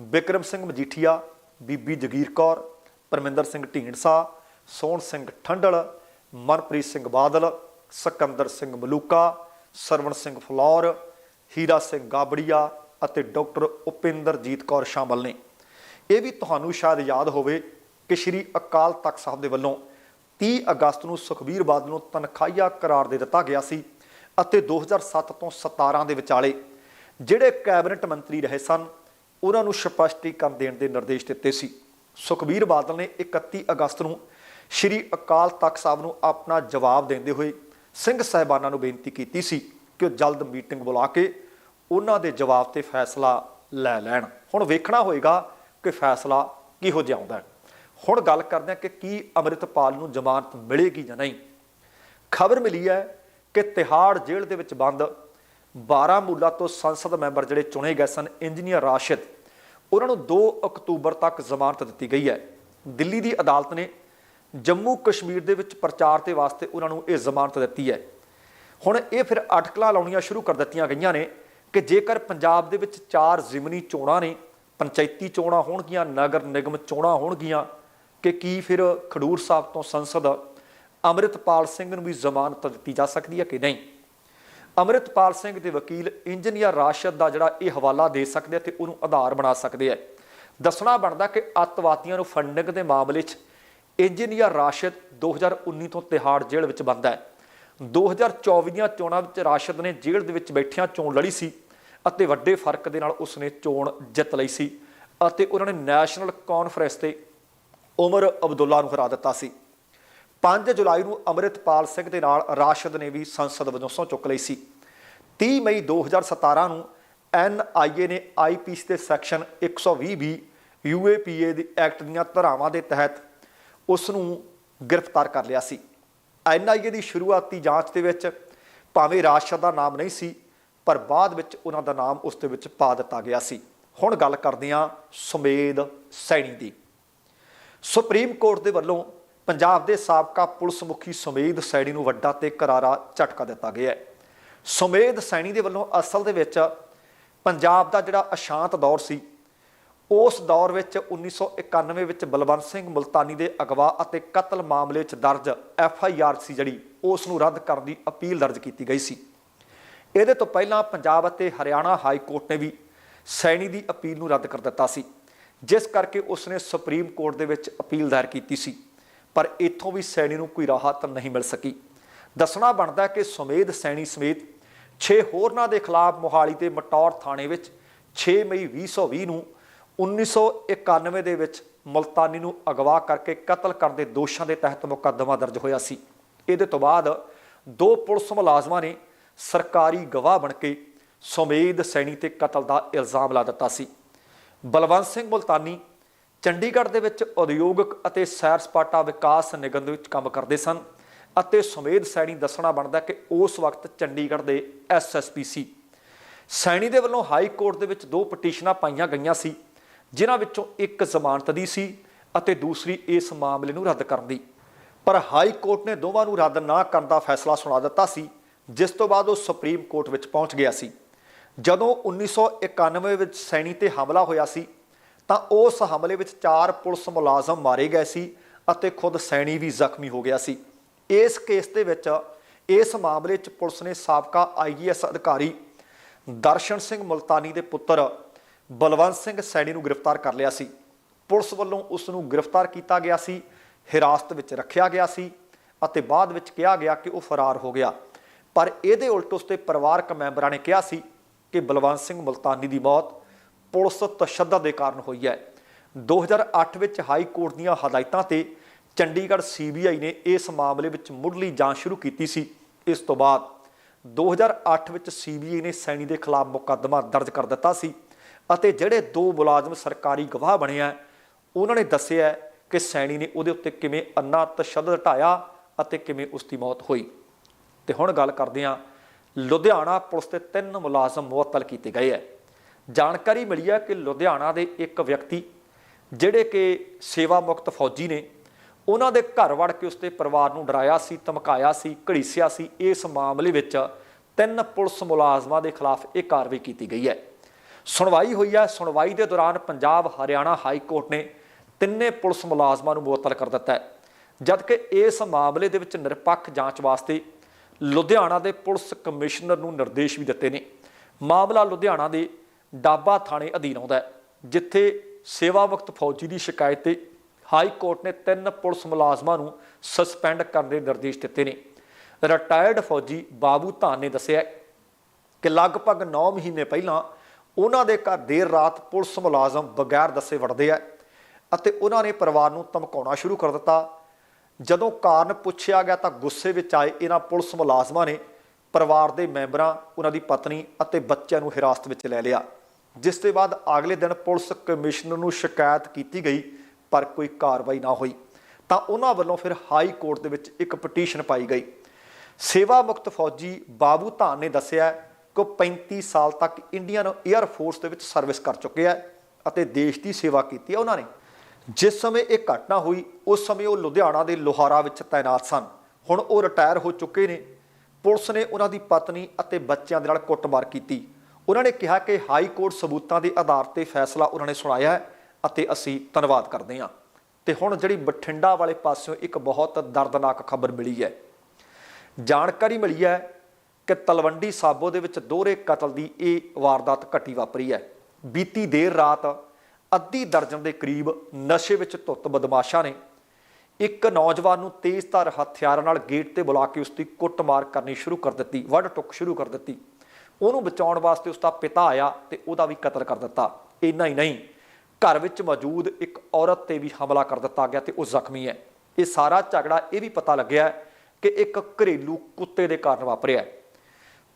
ਬਿਕਰਮ ਸਿੰਘ ਮਜੀਠੀਆ, ਬੀਬੀ ਜਗੀਰ ਕੌਰ, ਪਰਮਿੰਦਰ ਸਿੰਘ ਢੀਂਡਸਾ, ਸੋਹਣ ਸਿੰਘ ਠੰਡਲ, ਮਨਪ੍ਰੀਤ ਸਿੰਘ ਬਾਦਲ, ਸਕੰਦਰ ਸਿੰਘ ਮਲੂਕਾ, ਸਰਵਣ ਸਿੰਘ ਫਲੌਰ, ਹੀਰਾ ਸਿੰਘ ਗਾਬੜੀਆ ਅਤੇ ਡਾਕਟਰ ਉਪਿੰਦਰਜੀਤ ਕੌਰ ਸ਼ਾਮਲ ਨੇ। ਇਹ ਵੀ ਤੁਹਾਨੂੰ ਸ਼ਾਇਦ ਯਾਦ ਹੋਵੇ ਕਿ ਸ਼੍ਰੀ ਅਕਾਲ ਤਖਤ ਸਾਹਿਬ ਦੇ ਵੱਲੋਂ 30 ਅਗਸਤ ਨੂੰ ਸੁਖਬੀਰ ਬਾਦਲ ਨੂੰ ਤਨਖਾਹੀਆ ਕਰਾਰ ਦੇ ਦਿੱਤਾ ਗਿਆ ਸੀ। ਅਤੇ 2007 ਤੋਂ 17 ਦੇ ਵਿਚਾਲੇ ਜਿਹੜੇ ਕੈਬਨਿਟ ਮੰਤਰੀ ਰਹੇ ਸਨ, ਉਹਨਾਂ ਨੂੰ ਸਪਸ਼ਟੀਕਰਨ ਦੇਣ ਦੇ ਨਿਰਦੇਸ਼ ਦਿੱਤੇ ਸੀ। ਸੁਖਬੀਰ ਬਾਦਲ ਨੇ 31 ਅਗਸਤ ਨੂੰ ਸ਼੍ਰੀ ਅਕਾਲ ਤਖਤ ਸਾਹਿਬ ਨੂੰ ਆਪਣਾ ਜਵਾਬ ਦਿੰਦੇ ਹੋਏ ਸਿੰਘ ਸਾਹਿਬਾਨਾਂ ਨੂੰ ਬੇਨਤੀ ਕੀਤੀ ਸੀ ਕਿ ਉਹ ਜਲਦ ਮੀਟਿੰਗ ਬੁਲਾ ਕੇ ਉਹਨਾਂ ਦੇ ਜਵਾਬ ਤੇ ਫੈਸਲਾ ਲੈ ਲੈਣ। ਹੁਣ ਵੇਖਣਾ ਹੋਏਗਾ ਕਿ ਫੈਸਲਾ ਕਿਹੋ ਜਿਹਾ ਆਉਂਦਾ ਹੈ। ਹੁਣ ਗੱਲ ਕਰਦੇ ਹਾਂ ਕਿ ਕੀ ਅੰਮ੍ਰਿਤਪਾਲ ਨੂੰ ਜ਼ਮਾਨਤ ਮਿਲੇਗੀ ਜਾਂ ਨਹੀਂ। ਖਬਰ ਮਿਲੀ ਹੈ ਕਿ ਤਿਹਾੜ ਜੇਲ੍ਹ ਦੇ ਵਿੱਚ ਬੰਦ 12 ਮੂਲਾ ਤੋਂ ਸੰਸਦ ਮੈਂਬਰ ਜਿਹੜੇ ਚੁਣੇ ਗਏ ਸਨ, ਇੰਜੀਨੀਅਰ ਰਾਸ਼ਿਦ, ਉਹਨਾਂ ਨੂੰ 2 ਅਕਤੂਬਰ ਤੱਕ ਜ਼ਮਾਨਤ ਦਿੱਤੀ ਗਈ ਹੈ। ਦਿੱਲੀ ਦੀ ਅਦਾਲਤ ਨੇ ਜੰਮੂ ਕਸ਼ਮੀਰ ਦੇ ਵਿੱਚ ਪ੍ਰਚਾਰ ਦੇ ਵਾਸਤੇ ਉਹਨਾਂ ਨੂੰ ਇਹ ਜ਼ਮਾਨਤ ਦਿੱਤੀ ਹੈ। ਹੁਣ ਇਹ ਫਿਰ ਅਟਕਲਾਂ ਲਾਉਣੀਆਂ ਸ਼ੁਰੂ ਕਰ ਦਿੱਤੀਆਂ ਗਈਆਂ ਨੇ ਕਿ ਜੇਕਰ ਪੰਜਾਬ ਦੇ ਵਿੱਚ ਚਾਰ ਜ਼ਿਮਨੀ ਚੋਣਾਂ ਨੇ, ਪੰਚਾਇਤੀ ਚੋਣਾਂ ਹੋਣਗੀਆਂ, ਨਗਰ ਨਿਗਮ ਚੋਣਾਂ ਹੋਣਗੀਆਂ, ਕਿ ਕੀ ਫਿਰ ਖਡੂਰ ਸਾਹਿਬ ਤੋਂ ਸੰਸਦ ਅੰਮ੍ਰਿਤਪਾਲ ਸਿੰਘ ਨੂੰ ਵੀ ਜ਼ਮਾਨਤ ਦਿੱਤੀ ਜਾ ਸਕਦੀ ਹੈ ਕਿ ਨਹੀਂ? ਅੰਮ੍ਰਿਤਪਾਲ ਸਿੰਘ ਦੇ ਵਕੀਲ ਇੰਜੀਨੀਅਰ ਰਾਸ਼ਦ ਦਾ ਜਿਹੜਾ ਇਹ ਹਵਾਲਾ ਦੇ ਸਕਦੇ ਆ ਤੇ ਉਹਨੂੰ ਆਧਾਰ ਬਣਾ ਸਕਦੇ ਆ। ਦੱਸਣਾ ਬਣਦਾ ਕਿ ਅੱਤਵਾਦੀਆਂ ਨੂੰ ਫੰਡਿੰਗ ਦੇ ਮਾਮਲੇ 'ਚ ਇੰਜੀਨੀਅਰ ਰਾਸ਼ਦ 2019 ਤੋਂ ਤਿਹਾੜ ਜੇਲ੍ਹ ਵਿੱਚ ਬੰਦ ਹੈ। 2024 ਦੀਆਂ ਚੋਣਾਂ ਵਿੱਚ ਰਾਸ਼ਦ ਨੇ ਜੇਲ੍ਹ ਦੇ ਵਿੱਚ ਬੈਠਿਆਂ ਚੋਣ ਲੜੀ ਸੀ ਅਤੇ ਵੱਡੇ ਫ਼ਰਕ ਦੇ ਨਾਲ ਉਸਨੇ ਚੋਣ ਜਿੱਤ ਲਈ ਸੀ ਅਤੇ ਉਹਨਾਂ ਨੇ ਨੈਸ਼ਨਲ ਕਾਨਫਰੰਸ ਤੇ ਉਮਰ ਅਬਦੁੱਲਾ ਨੂੰ ਹਰਾ ਦਿੱਤਾ ਸੀ। 5 ਜੁਲਾਈ ਨੂੰ ਅੰਮ੍ਰਿਤਪਾਲ ਸਿੰਘ ਦੇ ਨਾਲ ਰਾਸ਼ਦ ਨੇ ਵੀ ਸੰਸਦ ਵਜੋਂ ਸਹੁੰ ਚੁੱਕ ਲਈ ਸੀ। 30 ਮਈ 2017 ਨੂੰ ਐਨਆਈਏ ਨੇ ਆਈਪੀਸੀ ਦੇ ਸੈਕਸ਼ਨ 120 ਵੀ ਯੂਏਪੀਏ ਦੇ ਐਕਟ ਦੀਆਂ ਧਾਰਾਵਾਂ ਦੇ ਤਹਿਤ ਉਸ ਨੂੰ ਗ੍ਰਿਫਤਾਰ ਕਰ ਲਿਆ ਸੀ। ਐਨਆਈਏ ਦੀ ਸ਼ੁਰੂਆਤੀ ਜਾਂਚ ਦੇ ਵਿੱਚ ਭਾਵੇਂ ਰਾਸ਼ਦ ਦਾ ਨਾਮ ਨਹੀਂ ਸੀ, ਪਰ ਬਾਅਦ ਵਿੱਚ ਉਹਨਾਂ ਦਾ ਨਾਮ ਉਸ ਦੇ ਵਿੱਚ ਪਾ ਦਿੱਤਾ ਗਿਆ ਸੀ। ਹੁਣ ਗੱਲ ਕਰਦੇ ਹਾਂ ਸੁਮੇਧ ਸੈਣੀ ਦੀ। ਸੁਪਰੀਮ ਕੋਰਟ ਦੇ ਵੱਲੋਂ ਪੰਜਾਬ ਦੇ ਸਾਬਕਾ ਪੁਲਿਸ ਮੁਖੀ ਸੁਮੇਧ ਸੈਣੀ ਨੂੰ ਵੱਡਾ ਤੇ ਕਰਾਰਾ ਝਟਕਾ ਦਿੱਤਾ ਗਿਆ ਹੈ। ਸੁਮੇਧ ਸੈਣੀ ਦੇ ਵੱਲੋਂ ਅਸਲ ਦੇ ਵਿੱਚ ਪੰਜਾਬ ਦਾ ਜਿਹੜਾ ਅਸ਼ਾਂਤ ਦੌਰ ਸੀ, ਉਸ ਦੌਰ ਵਿੱਚ 1991 ਵਿੱਚ ਬਲਵੰਤ ਸਿੰਘ ਮੁਲਤਾਨੀ ਦੇ ਅਗਵਾ ਅਤੇ ਕਤਲ ਮਾਮਲੇ 'ਚ ਦਰਜ ਐਫ ਆਈ ਆਰ ਸੀ ਜਿਹੜੀ, ਉਸ ਨੂੰ ਰੱਦ ਕਰਨ ਦੀ ਅਪੀਲ ਦਰਜ ਕੀਤੀ ਗਈ ਸੀ। ਇਹਦੇ ਤੋਂ ਪਹਿਲਾਂ ਪੰਜਾਬ ਅਤੇ ਹਰਿਆਣਾ ਹਾਈ ਕੋਰਟ ਨੇ ਵੀ ਸੈਣੀ ਦੀ ਅਪੀਲ ਨੂੰ ਰੱਦ ਕਰ ਦਿੱਤਾ ਸੀ, ਜਿਸ ਕਰਕੇ ਉਸਨੇ ਸੁਪਰੀਮ ਕੋਰਟ ਦੇ ਵਿੱਚ ਅਪੀਲ ਦਾਇਰ ਕੀਤੀ ਸੀ। ਪਰ ਇੱਥੋਂ ਵੀ ਸੈਣੀ ਨੂੰ ਕੋਈ ਰਾਹਤ ਨਹੀਂ ਮਿਲ ਸਕੀ। ਦੱਸਣਾ ਬਣਦਾ ਕਿ ਸੁਮੇਧ ਸੈਣੀ ਸਮੇਤ 6 ਹੋਰਨਾਂ ਦੇ ਖਿਲਾਫ ਮੋਹਾਲੀ ਦੇ ਮਟੌਰ ਥਾਣੇ ਵਿੱਚ 6 ਮਈ 2020 ਨੂੰ 1991 ਦੇ ਵਿੱਚ ਮੁਲਤਾਨੀ ਨੂੰ ਅਗਵਾ ਕਰਕੇ ਕਤਲ ਕਰਨ ਦੇ ਦੋਸ਼ਾਂ ਦੇ ਤਹਿਤ ਮੁਕੱਦਮਾ ਦਰਜ ਹੋਇਆ ਸੀ। ਇਹਦੇ ਤੋਂ ਬਾਅਦ ਦੋ ਪੁਲਿਸ ਮੁਲਾਜ਼ਮਾਂ ਨੇ ਸਰਕਾਰੀ ਗਵਾਹ ਬਣ ਕੇ ਸੁਮੇਧ ਸੈਣੀ ਤੇ ਕਤਲ ਦਾ ਇਲਜ਼ਾਮ ਲਾ ਦਿੱਤਾ ਸੀ। ਬਲਵੰਤ ਸਿੰਘ ਮੁਲਤਾਨੀ ਚੰਡੀਗੜ੍ਹ ਦੇ ਵਿੱਚ ਉਦਯੋਗਿਕ ਅਤੇ ਸੈਰ ਸਪਾਟਾ ਵਿਕਾਸ ਨਿਗਮ ਦੇ ਵਿੱਚ ਕੰਮ ਕਰਦੇ ਸਨ ਅਤੇ ਸੁਮੇਧ ਸੈਣੀ ਦੱਸਣਾ ਬਣਦਾ ਕਿ ਉਸ ਵਕਤ ਚੰਡੀਗੜ੍ਹ ਦੇ ਐਸਐਸਪੀ ਸੀ। ਸੈਣੀ ਦੇ ਵੱਲੋਂ ਹਾਈ ਕੋਰਟ ਦੇ ਵਿੱਚ ਦੋ ਪਟੀਸ਼ਨਾਂ ਪਾਈਆਂ ਗਈਆਂ ਸੀ, ਜਿਨ੍ਹਾਂ ਵਿੱਚੋਂ ਇੱਕ ਜ਼ਮਾਨਤ ਦੀ ਸੀ ਅਤੇ ਦੂਸਰੀ ਇਸ ਮਾਮਲੇ ਨੂੰ ਰੱਦ ਕਰਨ ਦੀ। ਪਰ ਹਾਈ ਕੋਰਟ ਨੇ ਦੋਵਾਂ ਨੂੰ ਰੱਦ ਨਾ ਕਰਨ ਦਾ ਫੈਸਲਾ ਸੁਣਾ ਦਿੱਤਾ ਸੀ, ਜਿਸ ਤੋਂ ਬਾਅਦ ਉਹ ਸੁਪਰੀਮ ਕੋਰਟ ਵਿੱਚ ਪਹੁੰਚ ਗਿਆ ਸੀ। ਜਦੋਂ 1991 ਵਿੱਚ ਸੈਣੀ ਤੇ ਹਮਲਾ ਹੋਇਆ ਸੀ ਤਾਂ ਉਸ ਹਮਲੇ ਵਿੱਚ ਚਾਰ ਪੁਲਿਸ ਮੁਲਾਜ਼ਮ ਮਾਰੇ ਗਏ ਸੀ ਅਤੇ ਖੁਦ ਸੈਣੀ ਵੀ ਜ਼ਖਮੀ ਹੋ ਗਿਆ ਸੀ। ਇਸ ਕੇਸ ਦੇ ਵਿੱਚ ਇਸ ਮਾਮਲੇ 'ਚ ਪੁਲਿਸ ਨੇ ਸਾਬਕਾ ਆਈਏਐਸ ਅਧਿਕਾਰੀ ਦਰਸ਼ਨ ਸਿੰਘ ਮੁਲਤਾਨੀ ਦੇ ਪੁੱਤਰ ਬਲਵੰਤ ਸਿੰਘ ਸੈਣੀ ਨੂੰ ਗ੍ਰਿਫਤਾਰ ਕਰ ਲਿਆ ਸੀ। ਪੁਲਿਸ ਵੱਲੋਂ ਉਸ ਨੂੰ ਗ੍ਰਿਫਤਾਰ ਕੀਤਾ ਗਿਆ ਸੀ, ਹਿਰਾਸਤ ਵਿੱਚ ਰੱਖਿਆ ਗਿਆ ਸੀ ਅਤੇ ਬਾਅਦ ਵਿੱਚ ਕਿਹਾ ਗਿਆ ਕਿ ਉਹ ਫਰਾਰ ਹੋ ਗਿਆ। ਪਰ ਇਹਦੇ ਉਲਟ ਉਸ ਦੇ ਪਰਿਵਾਰਕ ਮੈਂਬਰਾਂ ਨੇ ਕਿਹਾ ਸੀ ਕਿ ਬਲਵੰਤ ਸਿੰਘ ਮੁਲਤਾਨੀ ਦੀ ਮੌਤ ਪੁਲਿਸ ਤਸ਼ੱਦਦ ਦੇ ਕਾਰਨ ਹੋਈ ਹੈ। 2008 ਵਿੱਚ ਹਾਈ ਕੋਰਟ ਦੀਆਂ ਹਦਾਇਤਾਂ ਤੇ ਚੰਡੀਗੜ੍ਹ ਸੀਬੀਆਈ ਨੇ ਇਸ ਮਾਮਲੇ ਵਿੱਚ ਮੁੱਢਲੀ ਜਾਂਚ ਸ਼ੁਰੂ ਕੀਤੀ ਸੀ। ਇਸ ਤੋਂ ਬਾਅਦ 2008 ਵਿੱਚ ਸੀਬੀਆਈ ਨੇ ਸੈਣੀ ਦੇ ਖਿਲਾਫ ਮੁਕੱਦਮਾ ਦਰਜ ਕਰ ਦਿੱਤਾ ਸੀ ਅਤੇ ਜਿਹੜੇ ਦੋ ਮੁਲਾਜ਼ਮ ਸਰਕਾਰੀ ਗਵਾਹ ਬਣੇ ਆ, ਉਹਨਾਂ ਨੇ ਦੱਸਿਆ ਕਿ ਸੈਣੀ ਨੇ ਉਹਦੇ ਉੱਤੇ ਕਿਵੇਂ ਅੰਨਾ ਤਸ਼ੱਦਦ ਢਾਇਆ ਅਤੇ ਕਿਵੇਂ ਉਸ ਦੀ ਮੌਤ ਹੋਈ। ਤੇ ਹੁਣ ਗੱਲ ਕਰਦੇ ਹਾਂ। ਲੁਧਿਆਣਾ ਪੁਲਿਸ ਦੇ ਤਿੰਨ ਮੁਲਾਜ਼ਮ ਮੁਅੱਤਲ ਕੀਤੇ ਗਏ ਹੈ ਜਾਣਕਾਰੀ ਮਿਲੀ ਹੈ ਕਿ ਲੁਧਿਆਣਾ ਦੇ ਇੱਕ ਵਿਅਕਤੀ ਜਿਹੜੇ ਕਿ ਸੇਵਾ ਮੁਕਤ ਫੌਜੀ ਨੇ, ਉਹਨਾਂ ਦੇ ਘਰ ਵੜ ਕੇ ਉਸਦੇ ਪਰਿਵਾਰ ਨੂੰ ਡਰਾਇਆ ਸੀ, ਧਮਕਾਇਆ ਸੀ, ਘੜੀਸਿਆ ਸੀ। ਇਸ ਮਾਮਲੇ ਵਿੱਚ ਤਿੰਨ ਪੁਲਿਸ ਮੁਲਾਜ਼ਮਾਂ ਦੇ ਖਿਲਾਫ ਇਹ ਕਾਰਵਾਈ ਕੀਤੀ ਗਈ ਹੈ। ਸੁਣਵਾਈ ਹੋਈ ਹੈ। ਸੁਣਵਾਈ ਦੇ ਦੌਰਾਨ ਪੰਜਾਬ ਹਰਿਆਣਾ ਹਾਈ ਕੋਰਟ ਨੇ ਤਿੰਨੇ ਪੁਲਿਸ ਮੁਲਾਜ਼ਮਾਂ ਨੂੰ ਮੁਅੱਤਲ ਕਰ ਦਿੱਤਾ ਹੈ। ਜਦਕਿ ਇਸ ਮਾਮਲੇ ਦੇ ਵਿੱਚ ਨਿਰਪੱਖ ਜਾਂਚ ਵਾਸਤੇ ਲੁਧਿਆਣਾ ਦੇ ਪੁਲਿਸ ਕਮਿਸ਼ਨਰ ਨੂੰ ਨਿਰਦੇਸ਼ ਵੀ ਦਿੱਤੇ ਨੇ। ਮਾਮਲਾ ਲੁਧਿਆਣਾ ਦੇ ਡਾਬਾ ਥਾਣੇ ਅਧੀਨ ਆਉਂਦਾ ਹੈ, ਜਿੱਥੇ ਸੇਵਾ ਮੁਕਤ ਫੌਜੀ ਦੀ ਸ਼ਿਕਾਇਤ ਤੇ ਹਾਈ ਕੋਰਟ ਨੇ ਤਿੰਨ ਪੁਲਿਸ ਮੁਲਾਜ਼ਮਾਂ ਨੂੰ ਸਸਪੈਂਡ ਕਰਨ ਦੇ ਨਿਰਦੇਸ਼ ਦਿੱਤੇ ਨੇ। ਰਿਟਾਇਰਡ ਫੌਜੀ ਬਾਬੂ ਧਾਨ ਨੇ ਦੱਸਿਆ ਕਿ ਲਗਭਗ 9 ਮਹੀਨੇ ਪਹਿਲਾਂ ਉਹਨਾਂ ਦੇ ਘਰ ਦੇਰ ਰਾਤ ਪੁਲਿਸ ਮੁਲਾਜ਼ਮ ਬਗੈਰ ਦੱਸੇ ਵੜਦੇ ਆ ਅਤੇ ਉਹਨਾਂ ਨੇ ਪਰਿਵਾਰ ਨੂੰ ਧਮਕਾਉਣਾ ਸ਼ੁਰੂ ਕਰ ਦਿੱਤਾ। ਜਦੋਂ ਕਾਰਨ ਪੁੱਛਿਆ ਗਿਆ ਤਾਂ ਗੁੱਸੇ ਵਿੱਚ ਆਏ ਇਹਨਾਂ ਪੁਲਿਸ ਮੁਲਾਜ਼ਮਾਂ ਨੇ ਪਰਿਵਾਰ ਦੇ ਮੈਂਬਰਾਂ, ਉਹਨਾਂ ਦੀ ਪਤਨੀ ਅਤੇ ਬੱਚਿਆਂ ਨੂੰ ਹਿਰਾਸਤ ਵਿੱਚ ਲੈ ਲਿਆ। ਜਿਸ ਦੇ ਬਾਅਦ ਅਗਲੇ ਦਿਨ ਪੁਲਿਸ ਕਮਿਸ਼ਨਰ ਨੂੰ ਸ਼ਿਕਾਇਤ ਕੀਤੀ ਗਈ, ਪਰ ਕੋਈ ਕਾਰਵਾਈ ਨਾ ਹੋਈ। ਤਾਂ ਉਹਨਾਂ ਵੱਲੋਂ ਫਿਰ ਹਾਈ ਕੋਰਟ ਦੇ ਵਿੱਚ ਇੱਕ ਪਟੀਸ਼ਨ ਪਾਈ ਗਈ। ਸੇਵਾ ਮੁਕਤ ਫੌਜੀ ਬਾਬੂ ਧਾਨ ਨੇ ਦੱਸਿਆ ਕਿ ਉਹ 35 ਸਾਲ ਤੱਕ ਇੰਡੀਅਨ 에ਅਰ ਫੋਰਸ ਦੇ ਵਿੱਚ ਸਰਵਿਸ ਕਰ ਚੁੱਕੇ ਆ ਅਤੇ ਦੇਸ਼ ਦੀ ਸੇਵਾ ਕੀਤੀ ਹੈ ਉਹਨਾਂ ਨੇ। ਜਿਸ ਸਮੇਂ ਇਹ ਘਟਨਾ ਹੋਈ, ਉਸ ਸਮੇਂ ਉਹ ਲੁਧਿਆਣਾ ਦੇ ਲੋਹਾਰਾ ਵਿੱਚ ਤਾਇਨਾਤ ਸਨ। ਹੁਣ ਉਹ ਰਿਟਾਇਰ ਹੋ ਚੁੱਕੇ ਨੇ। ਪੁਲਿਸ ਨੇ ਉਹਨਾਂ ਦੀ ਪਤਨੀ ਅਤੇ ਬੱਚਿਆਂ ਦੇ ਨਾਲ ਕੁੱਟਮਾਰ ਕੀਤੀ। ਉਹਨਾਂ ਨੇ ਕਿਹਾ ਕਿ ਹਾਈ ਕੋਰਟ ਸਬੂਤਾਂ ਦੇ ਆਧਾਰ ਤੇ ਫੈਸਲਾ ਉਹਨਾਂ ਨੇ ਸੁਣਾਇਆ ਹੈ ਅਤੇ ਅਸੀਂ ਧੰਨਵਾਦ ਕਰਦੇ ਹਾਂ। ਤੇ ਹੁਣ ਜਿਹੜੀ ਬਠਿੰਡਾ ਵਾਲੇ ਪਾਸਿਓਂ ਇੱਕ ਬਹੁਤ ਦਰਦਨਾਕ ਖਬਰ ਮਿਲੀ ਹੈ। ਜਾਣਕਾਰੀ ਮਿਲੀ ਹੈ ਕਿ ਤਲਵੰਡੀ ਸਾਬੋ ਦੇ ਵਿੱਚ ਦੋਹਰੇ ਕਤਲ ਦੀ ਇਹ ਵਾਰਦਾਤ ਘਟੀ ਵਾਪਰੀ ਹੈ। ਬੀਤੀ ਦੇਰ ਰਾਤ ਅੱਧੀ ਦਰਜਨ ਦੇ ਕਰੀਬ ਨਸ਼ੇ ਵਿੱਚ ਧੁੱਤ ਬਦਮਾਸ਼ਾਂ ਨੇ ਇੱਕ ਨੌਜਵਾਨ ਨੂੰ ਤੇਜ਼ਧਾਰ ਹਥਿਆਰਾਂ ਨਾਲ ਗੇਟ ਤੇ ਬੁਲਾ ਕੇ ਉਸ ਦੀ ਕੁੱਟਮਾਰ ਕਰਨੀ ਸ਼ੁਰੂ ਕਰ ਦਿੱਤੀ ਵੱਢ ਟੁੱਕ ਸ਼ੁਰੂ ਕਰ ਦਿੱਤੀ। ਉਹਨੂੰ ਬਚਾਉਣ ਵਾਸਤੇ ਉਸ ਦਾ ਪਿਤਾ ਆਇਆ ਤੇ ਉਹਦਾ ਵੀ ਕਤਲ ਕਰ ਦਿੱਤਾ। ਇੰਨਾ ਹੀ ਨਹੀਂ, ਘਰ ਵਿੱਚ ਮੌਜੂਦ ਇੱਕ ਔਰਤ ਤੇ ਵੀ ਹਮਲਾ ਕਰ ਦਿੱਤਾ ਗਿਆ ਤੇ ਉਹ ਜ਼ਖਮੀ ਹੈ। ਇਹ ਸਾਰਾ ਝਗੜਾ ਇਹ ਵੀ ਪਤਾ ਲੱਗਿਆ ਕਿ ਇੱਕ ਘਰੇਲੂ ਕੁੱਤੇ ਦੇ ਕਾਰਨ ਵਾਪਰਿਆ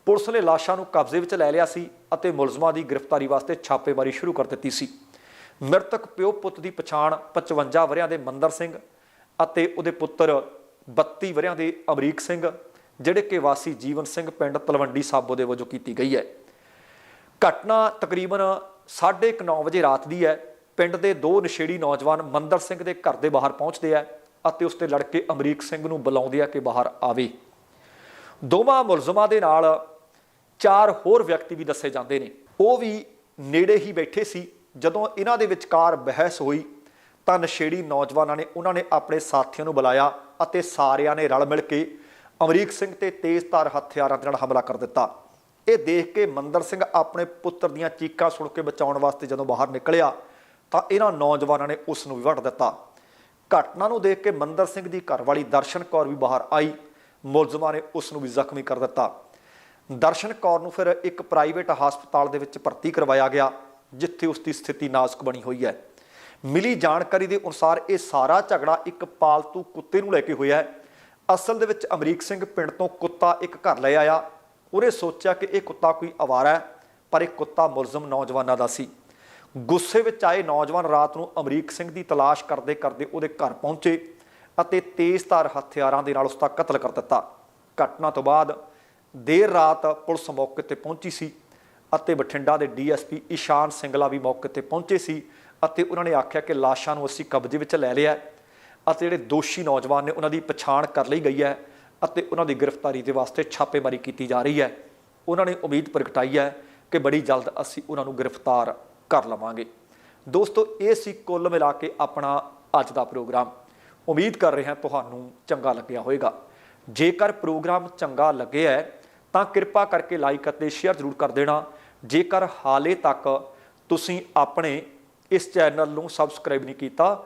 ਪੁਲਿਸ ਨੇ ਲਾਸ਼ਾਂ ਨੂੰ ਕਬਜ਼ੇ ਵਿੱਚ ਲੈ ਲਿਆ ਸੀ ਅਤੇ ਮੁਲਜ਼ਮਾਂ ਦੀ ਗ੍ਰਿਫਤਾਰੀ ਵਾਸਤੇ ਛਾਪੇਮਾਰੀ ਸ਼ੁਰੂ ਕਰ ਦਿੱਤੀ ਸੀ। ਮ੍ਰਿਤਕ ਪਿਓ ਪੁੱਤ ਦੀ ਪਛਾਣ 55 ਵਰਿਆਂ ਦੇ ਮੰਦਰ ਸਿੰਘ ਅਤੇ ਉਹਦੇ ਪੁੱਤਰ 32 ਵਰਿਆਂ ਦੇ ਅਮਰੀਕ ਸਿੰਘ ਜਿਹੜੇ ਕਿ ਵਾਸੀ ਜੀਵਨ ਸਿੰਘ ਪਿੰਡ ਤਲਵੰਡੀ ਸਾਬੋ ਦੇ ਵਜੋਂ ਕੀਤੀ ਗਈ ਹੈ। ਘਟਨਾ ਤਕਰੀਬਨ 9:30 ਵਜੇ ਰਾਤ ਦੀ ਹੈ। ਪਿੰਡ ਦੇ ਦੋ ਨਸ਼ੇੜੀ ਨੌਜਵਾਨ ਮੰਦਰ ਸਿੰਘ ਦੇ ਘਰ ਦੇ ਬਾਹਰ ਪਹੁੰਚਦੇ ਆ ਅਤੇ ਉਸ ਦੇ ਲੜਕੇ ਅਮਰੀਕ ਸਿੰਘ ਨੂੰ ਬੁਲਾਉਂਦੇ ਆ ਕਿ ਬਾਹਰ ਆਵੇ। ਦੋਵਾਂ ਮੁਲਜ਼ਮਾਂ ਦੇ ਨਾਲ ਚਾਰ ਹੋਰ ਵਿਅਕਤੀ ਵੀ ਦੱਸੇ ਜਾਂਦੇ ਨੇ। ਉਹ ਵੀ ਨੇੜੇ ਹੀ ਬੈਠੇ ਸੀ। ਜਦੋਂ ਇਹਨਾਂ ਦੇ ਵਿਚਕਾਰ ਬਹਿਸ ਹੋਈ ਤਾਂ ਨਸ਼ੇੜੀ ਨੌਜਵਾਨਾਂ ਨੇ ਉਹਨਾਂ ਨੇ ਆਪਣੇ ਸਾਥੀਆਂ ਨੂੰ ਬੁਲਾਇਆ ਅਤੇ ਸਾਰਿਆਂ ਨੇ ਰਲ ਮਿਲ ਕੇ ਅਮਰੀਕ ਸਿੰਘ ਤੇ ਤੇਜ਼ਧਾਰ ਹਥਿਆਰਾਂ ਦੇ ਨਾਲ ਹਮਲਾ ਕਰ ਦਿੱਤਾ। ਇਹ ਦੇਖ ਕੇ ਮੰਦਰ ਸਿੰਘ ਆਪਣੇ ਪੁੱਤਰ ਦੀਆਂ ਚੀਕਾਂ ਸੁਣ ਕੇ ਬਚਾਉਣ ਵਾਸਤੇ ਜਦੋਂ ਬਾਹਰ ਨਿਕਲਿਆ, ਤਾਂ ਇਹਨਾਂ ਨੌਜਵਾਨਾਂ ਨੇ ਉਸ ਨੂੰ ਵੀ ਵੱਢ ਦਿੱਤਾ। ਘਟਨਾ ਨੂੰ ਦੇਖ ਕੇ ਮੰਦਰ ਸਿੰਘ ਦੀ ਘਰਵਾਲੀ ਦਰਸ਼ਨ ਕੌਰ ਵੀ ਬਾਹਰ ਆਈ। ਮੁਲਜ਼ਮਾਂ ਨੇ ਉਸ ਨੂੰ ਵੀ ਜ਼ਖਮੀ ਕਰ ਦਿੱਤਾ। ਦਰਸ਼ਨ ਕੌਰ ਨੂੰ ਫਿਰ ਇੱਕ ਪ੍ਰਾਈਵੇਟ ਹਸਪਤਾਲ ਦੇ ਵਿੱਚ ਭਰਤੀ ਕਰਵਾਇਆ ਗਿਆ, ਜਿੱਥੇ ਉਸ ਦੀ ਸਥਿਤੀ ਨਾਜ਼ੁਕ ਬਣੀ ਹੋਈ ਹੈ। ਮਿਲੀ ਜਾਣਕਾਰੀ ਦੇ ਅਨੁਸਾਰ ਇਹ ਸਾਰਾ ਝਗੜਾ ਇੱਕ ਪਾਲਤੂ ਕੁੱਤੇ ਨੂੰ ਲੈ ਕੇ ਹੋਇਆ ਹੈ। ਅਸਲ ਦੇ ਵਿੱਚ ਅਮਰੀਕ ਸਿੰਘ ਪਿੰਡ ਤੋਂ ਕੁੱਤਾ ਇੱਕ ਘਰ ਲੈ ਆਇਆ। ਉਹਨੇ ਸੋਚਿਆ ਕਿ ਇਹ ਕੁੱਤਾ ਕੋਈ ਆਵਾਰਾ ਹੈ, ਪਰ ਇਹ ਕੁੱਤਾ ਮੁਲਜ਼ਮ ਨੌਜਵਾਨਾਂ ਦਾ ਸੀ। ਗੁੱਸੇ ਵਿੱਚ ਆਏ ਨੌਜਵਾਨ ਰਾਤ ਨੂੰ ਅਮਰੀਕ ਸਿੰਘ ਦੀ ਤਲਾਸ਼ ਕਰਦੇ ਕਰਦੇ ਉਹਦੇ ਘਰ ਪਹੁੰਚੇ ਅਤੇ ਤੇਜ਼ਧਾਰ ਹਥਿਆਰਾਂ ਦੇ ਨਾਲ ਉਸ ਦਾ ਕਤਲ ਕਰ ਦਿੱਤਾ। ਘਟਨਾ ਤੋਂ ਬਾਅਦ ਦੇਰ ਰਾਤ ਪੁਲਿਸ ਮੌਕੇ ਤੇ ਪਹੁੰਚੀ ਸੀ ਅਤੇ ਬਠਿੰਡਾ ਦੇ ਡੀਐਸਪੀ ਈਸ਼ਾਨ ਸਿੰਗਲਾ ਵੀ ਮੌਕੇ ਤੇ ਪਹੁੰਚੇ ਸੀ ਅਤੇ ਉਹਨਾਂ ਨੇ ਆਖਿਆ ਕਿ ਲਾਸ਼ਾਂ ਨੂੰ ਅਸੀਂ ਕਬਜ਼ੇ ਵਿੱਚ ਲੈ ਲਿਆ ਅਤੇ ਜਿਹੜੇ ਦੋਸ਼ੀ ਨੌਜਵਾਨ ਨੇ, ਉਹਨਾਂ ਦੀ ਪਛਾਣ ਕਰ ਲਈ ਗਈ ਹੈ ਅਤੇ ਉਹਨਾਂ ਦੀ ਗ੍ਰਿਫਤਾਰੀ ਦੇ ਵਾਸਤੇ ਛਾਪੇਮਾਰੀ ਕੀਤੀ ਜਾ ਰਹੀ ਹੈ। ਉਹਨਾਂ ਨੇ ਉਮੀਦ ਪ੍ਰਗਟਾਈ ਹੈ ਕਿ ਬੜੀ ਜਲਦ ਅਸੀਂ ਉਹਨਾਂ ਨੂੰ ਗ੍ਰਿਫਤਾਰ ਕਰ ਲਵਾਂਗੇ। ਦੋਸਤੋ, ਇਹ ਸੀ ਕੁੱਲ ਮਿਲਾ ਕੇ ਆਪਣਾ ਅੱਜ ਦਾ ਪ੍ਰੋਗਰਾਮ। ਉਮੀਦ ਕਰ ਰਿਹਾ ਤੁਹਾਨੂੰ ਚੰਗਾ ਲੱਗਿਆ ਹੋਵੇਗਾ। ਜੇਕਰ ਪ੍ਰੋਗਰਾਮ ਚੰਗਾ ਲੱਗਿਆ ਹੈ, ਤਾਂ ਕਿਰਪਾ ਕਰਕੇ ਲਾਈਕ ਅਤੇ ਸ਼ੇਅਰ ਜ਼ਰੂਰ ਕਰ ਦੇਣਾ। ਜੇਕਰ ਹਾਲੇ ਤੱਕ ਤੁਸੀਂ ਆਪਣੇ ਇਸ ਚੈਨਲ ਨੂੰ ਸਬਸਕ੍ਰਾਈਬ ਨਹੀਂ ਕੀਤਾ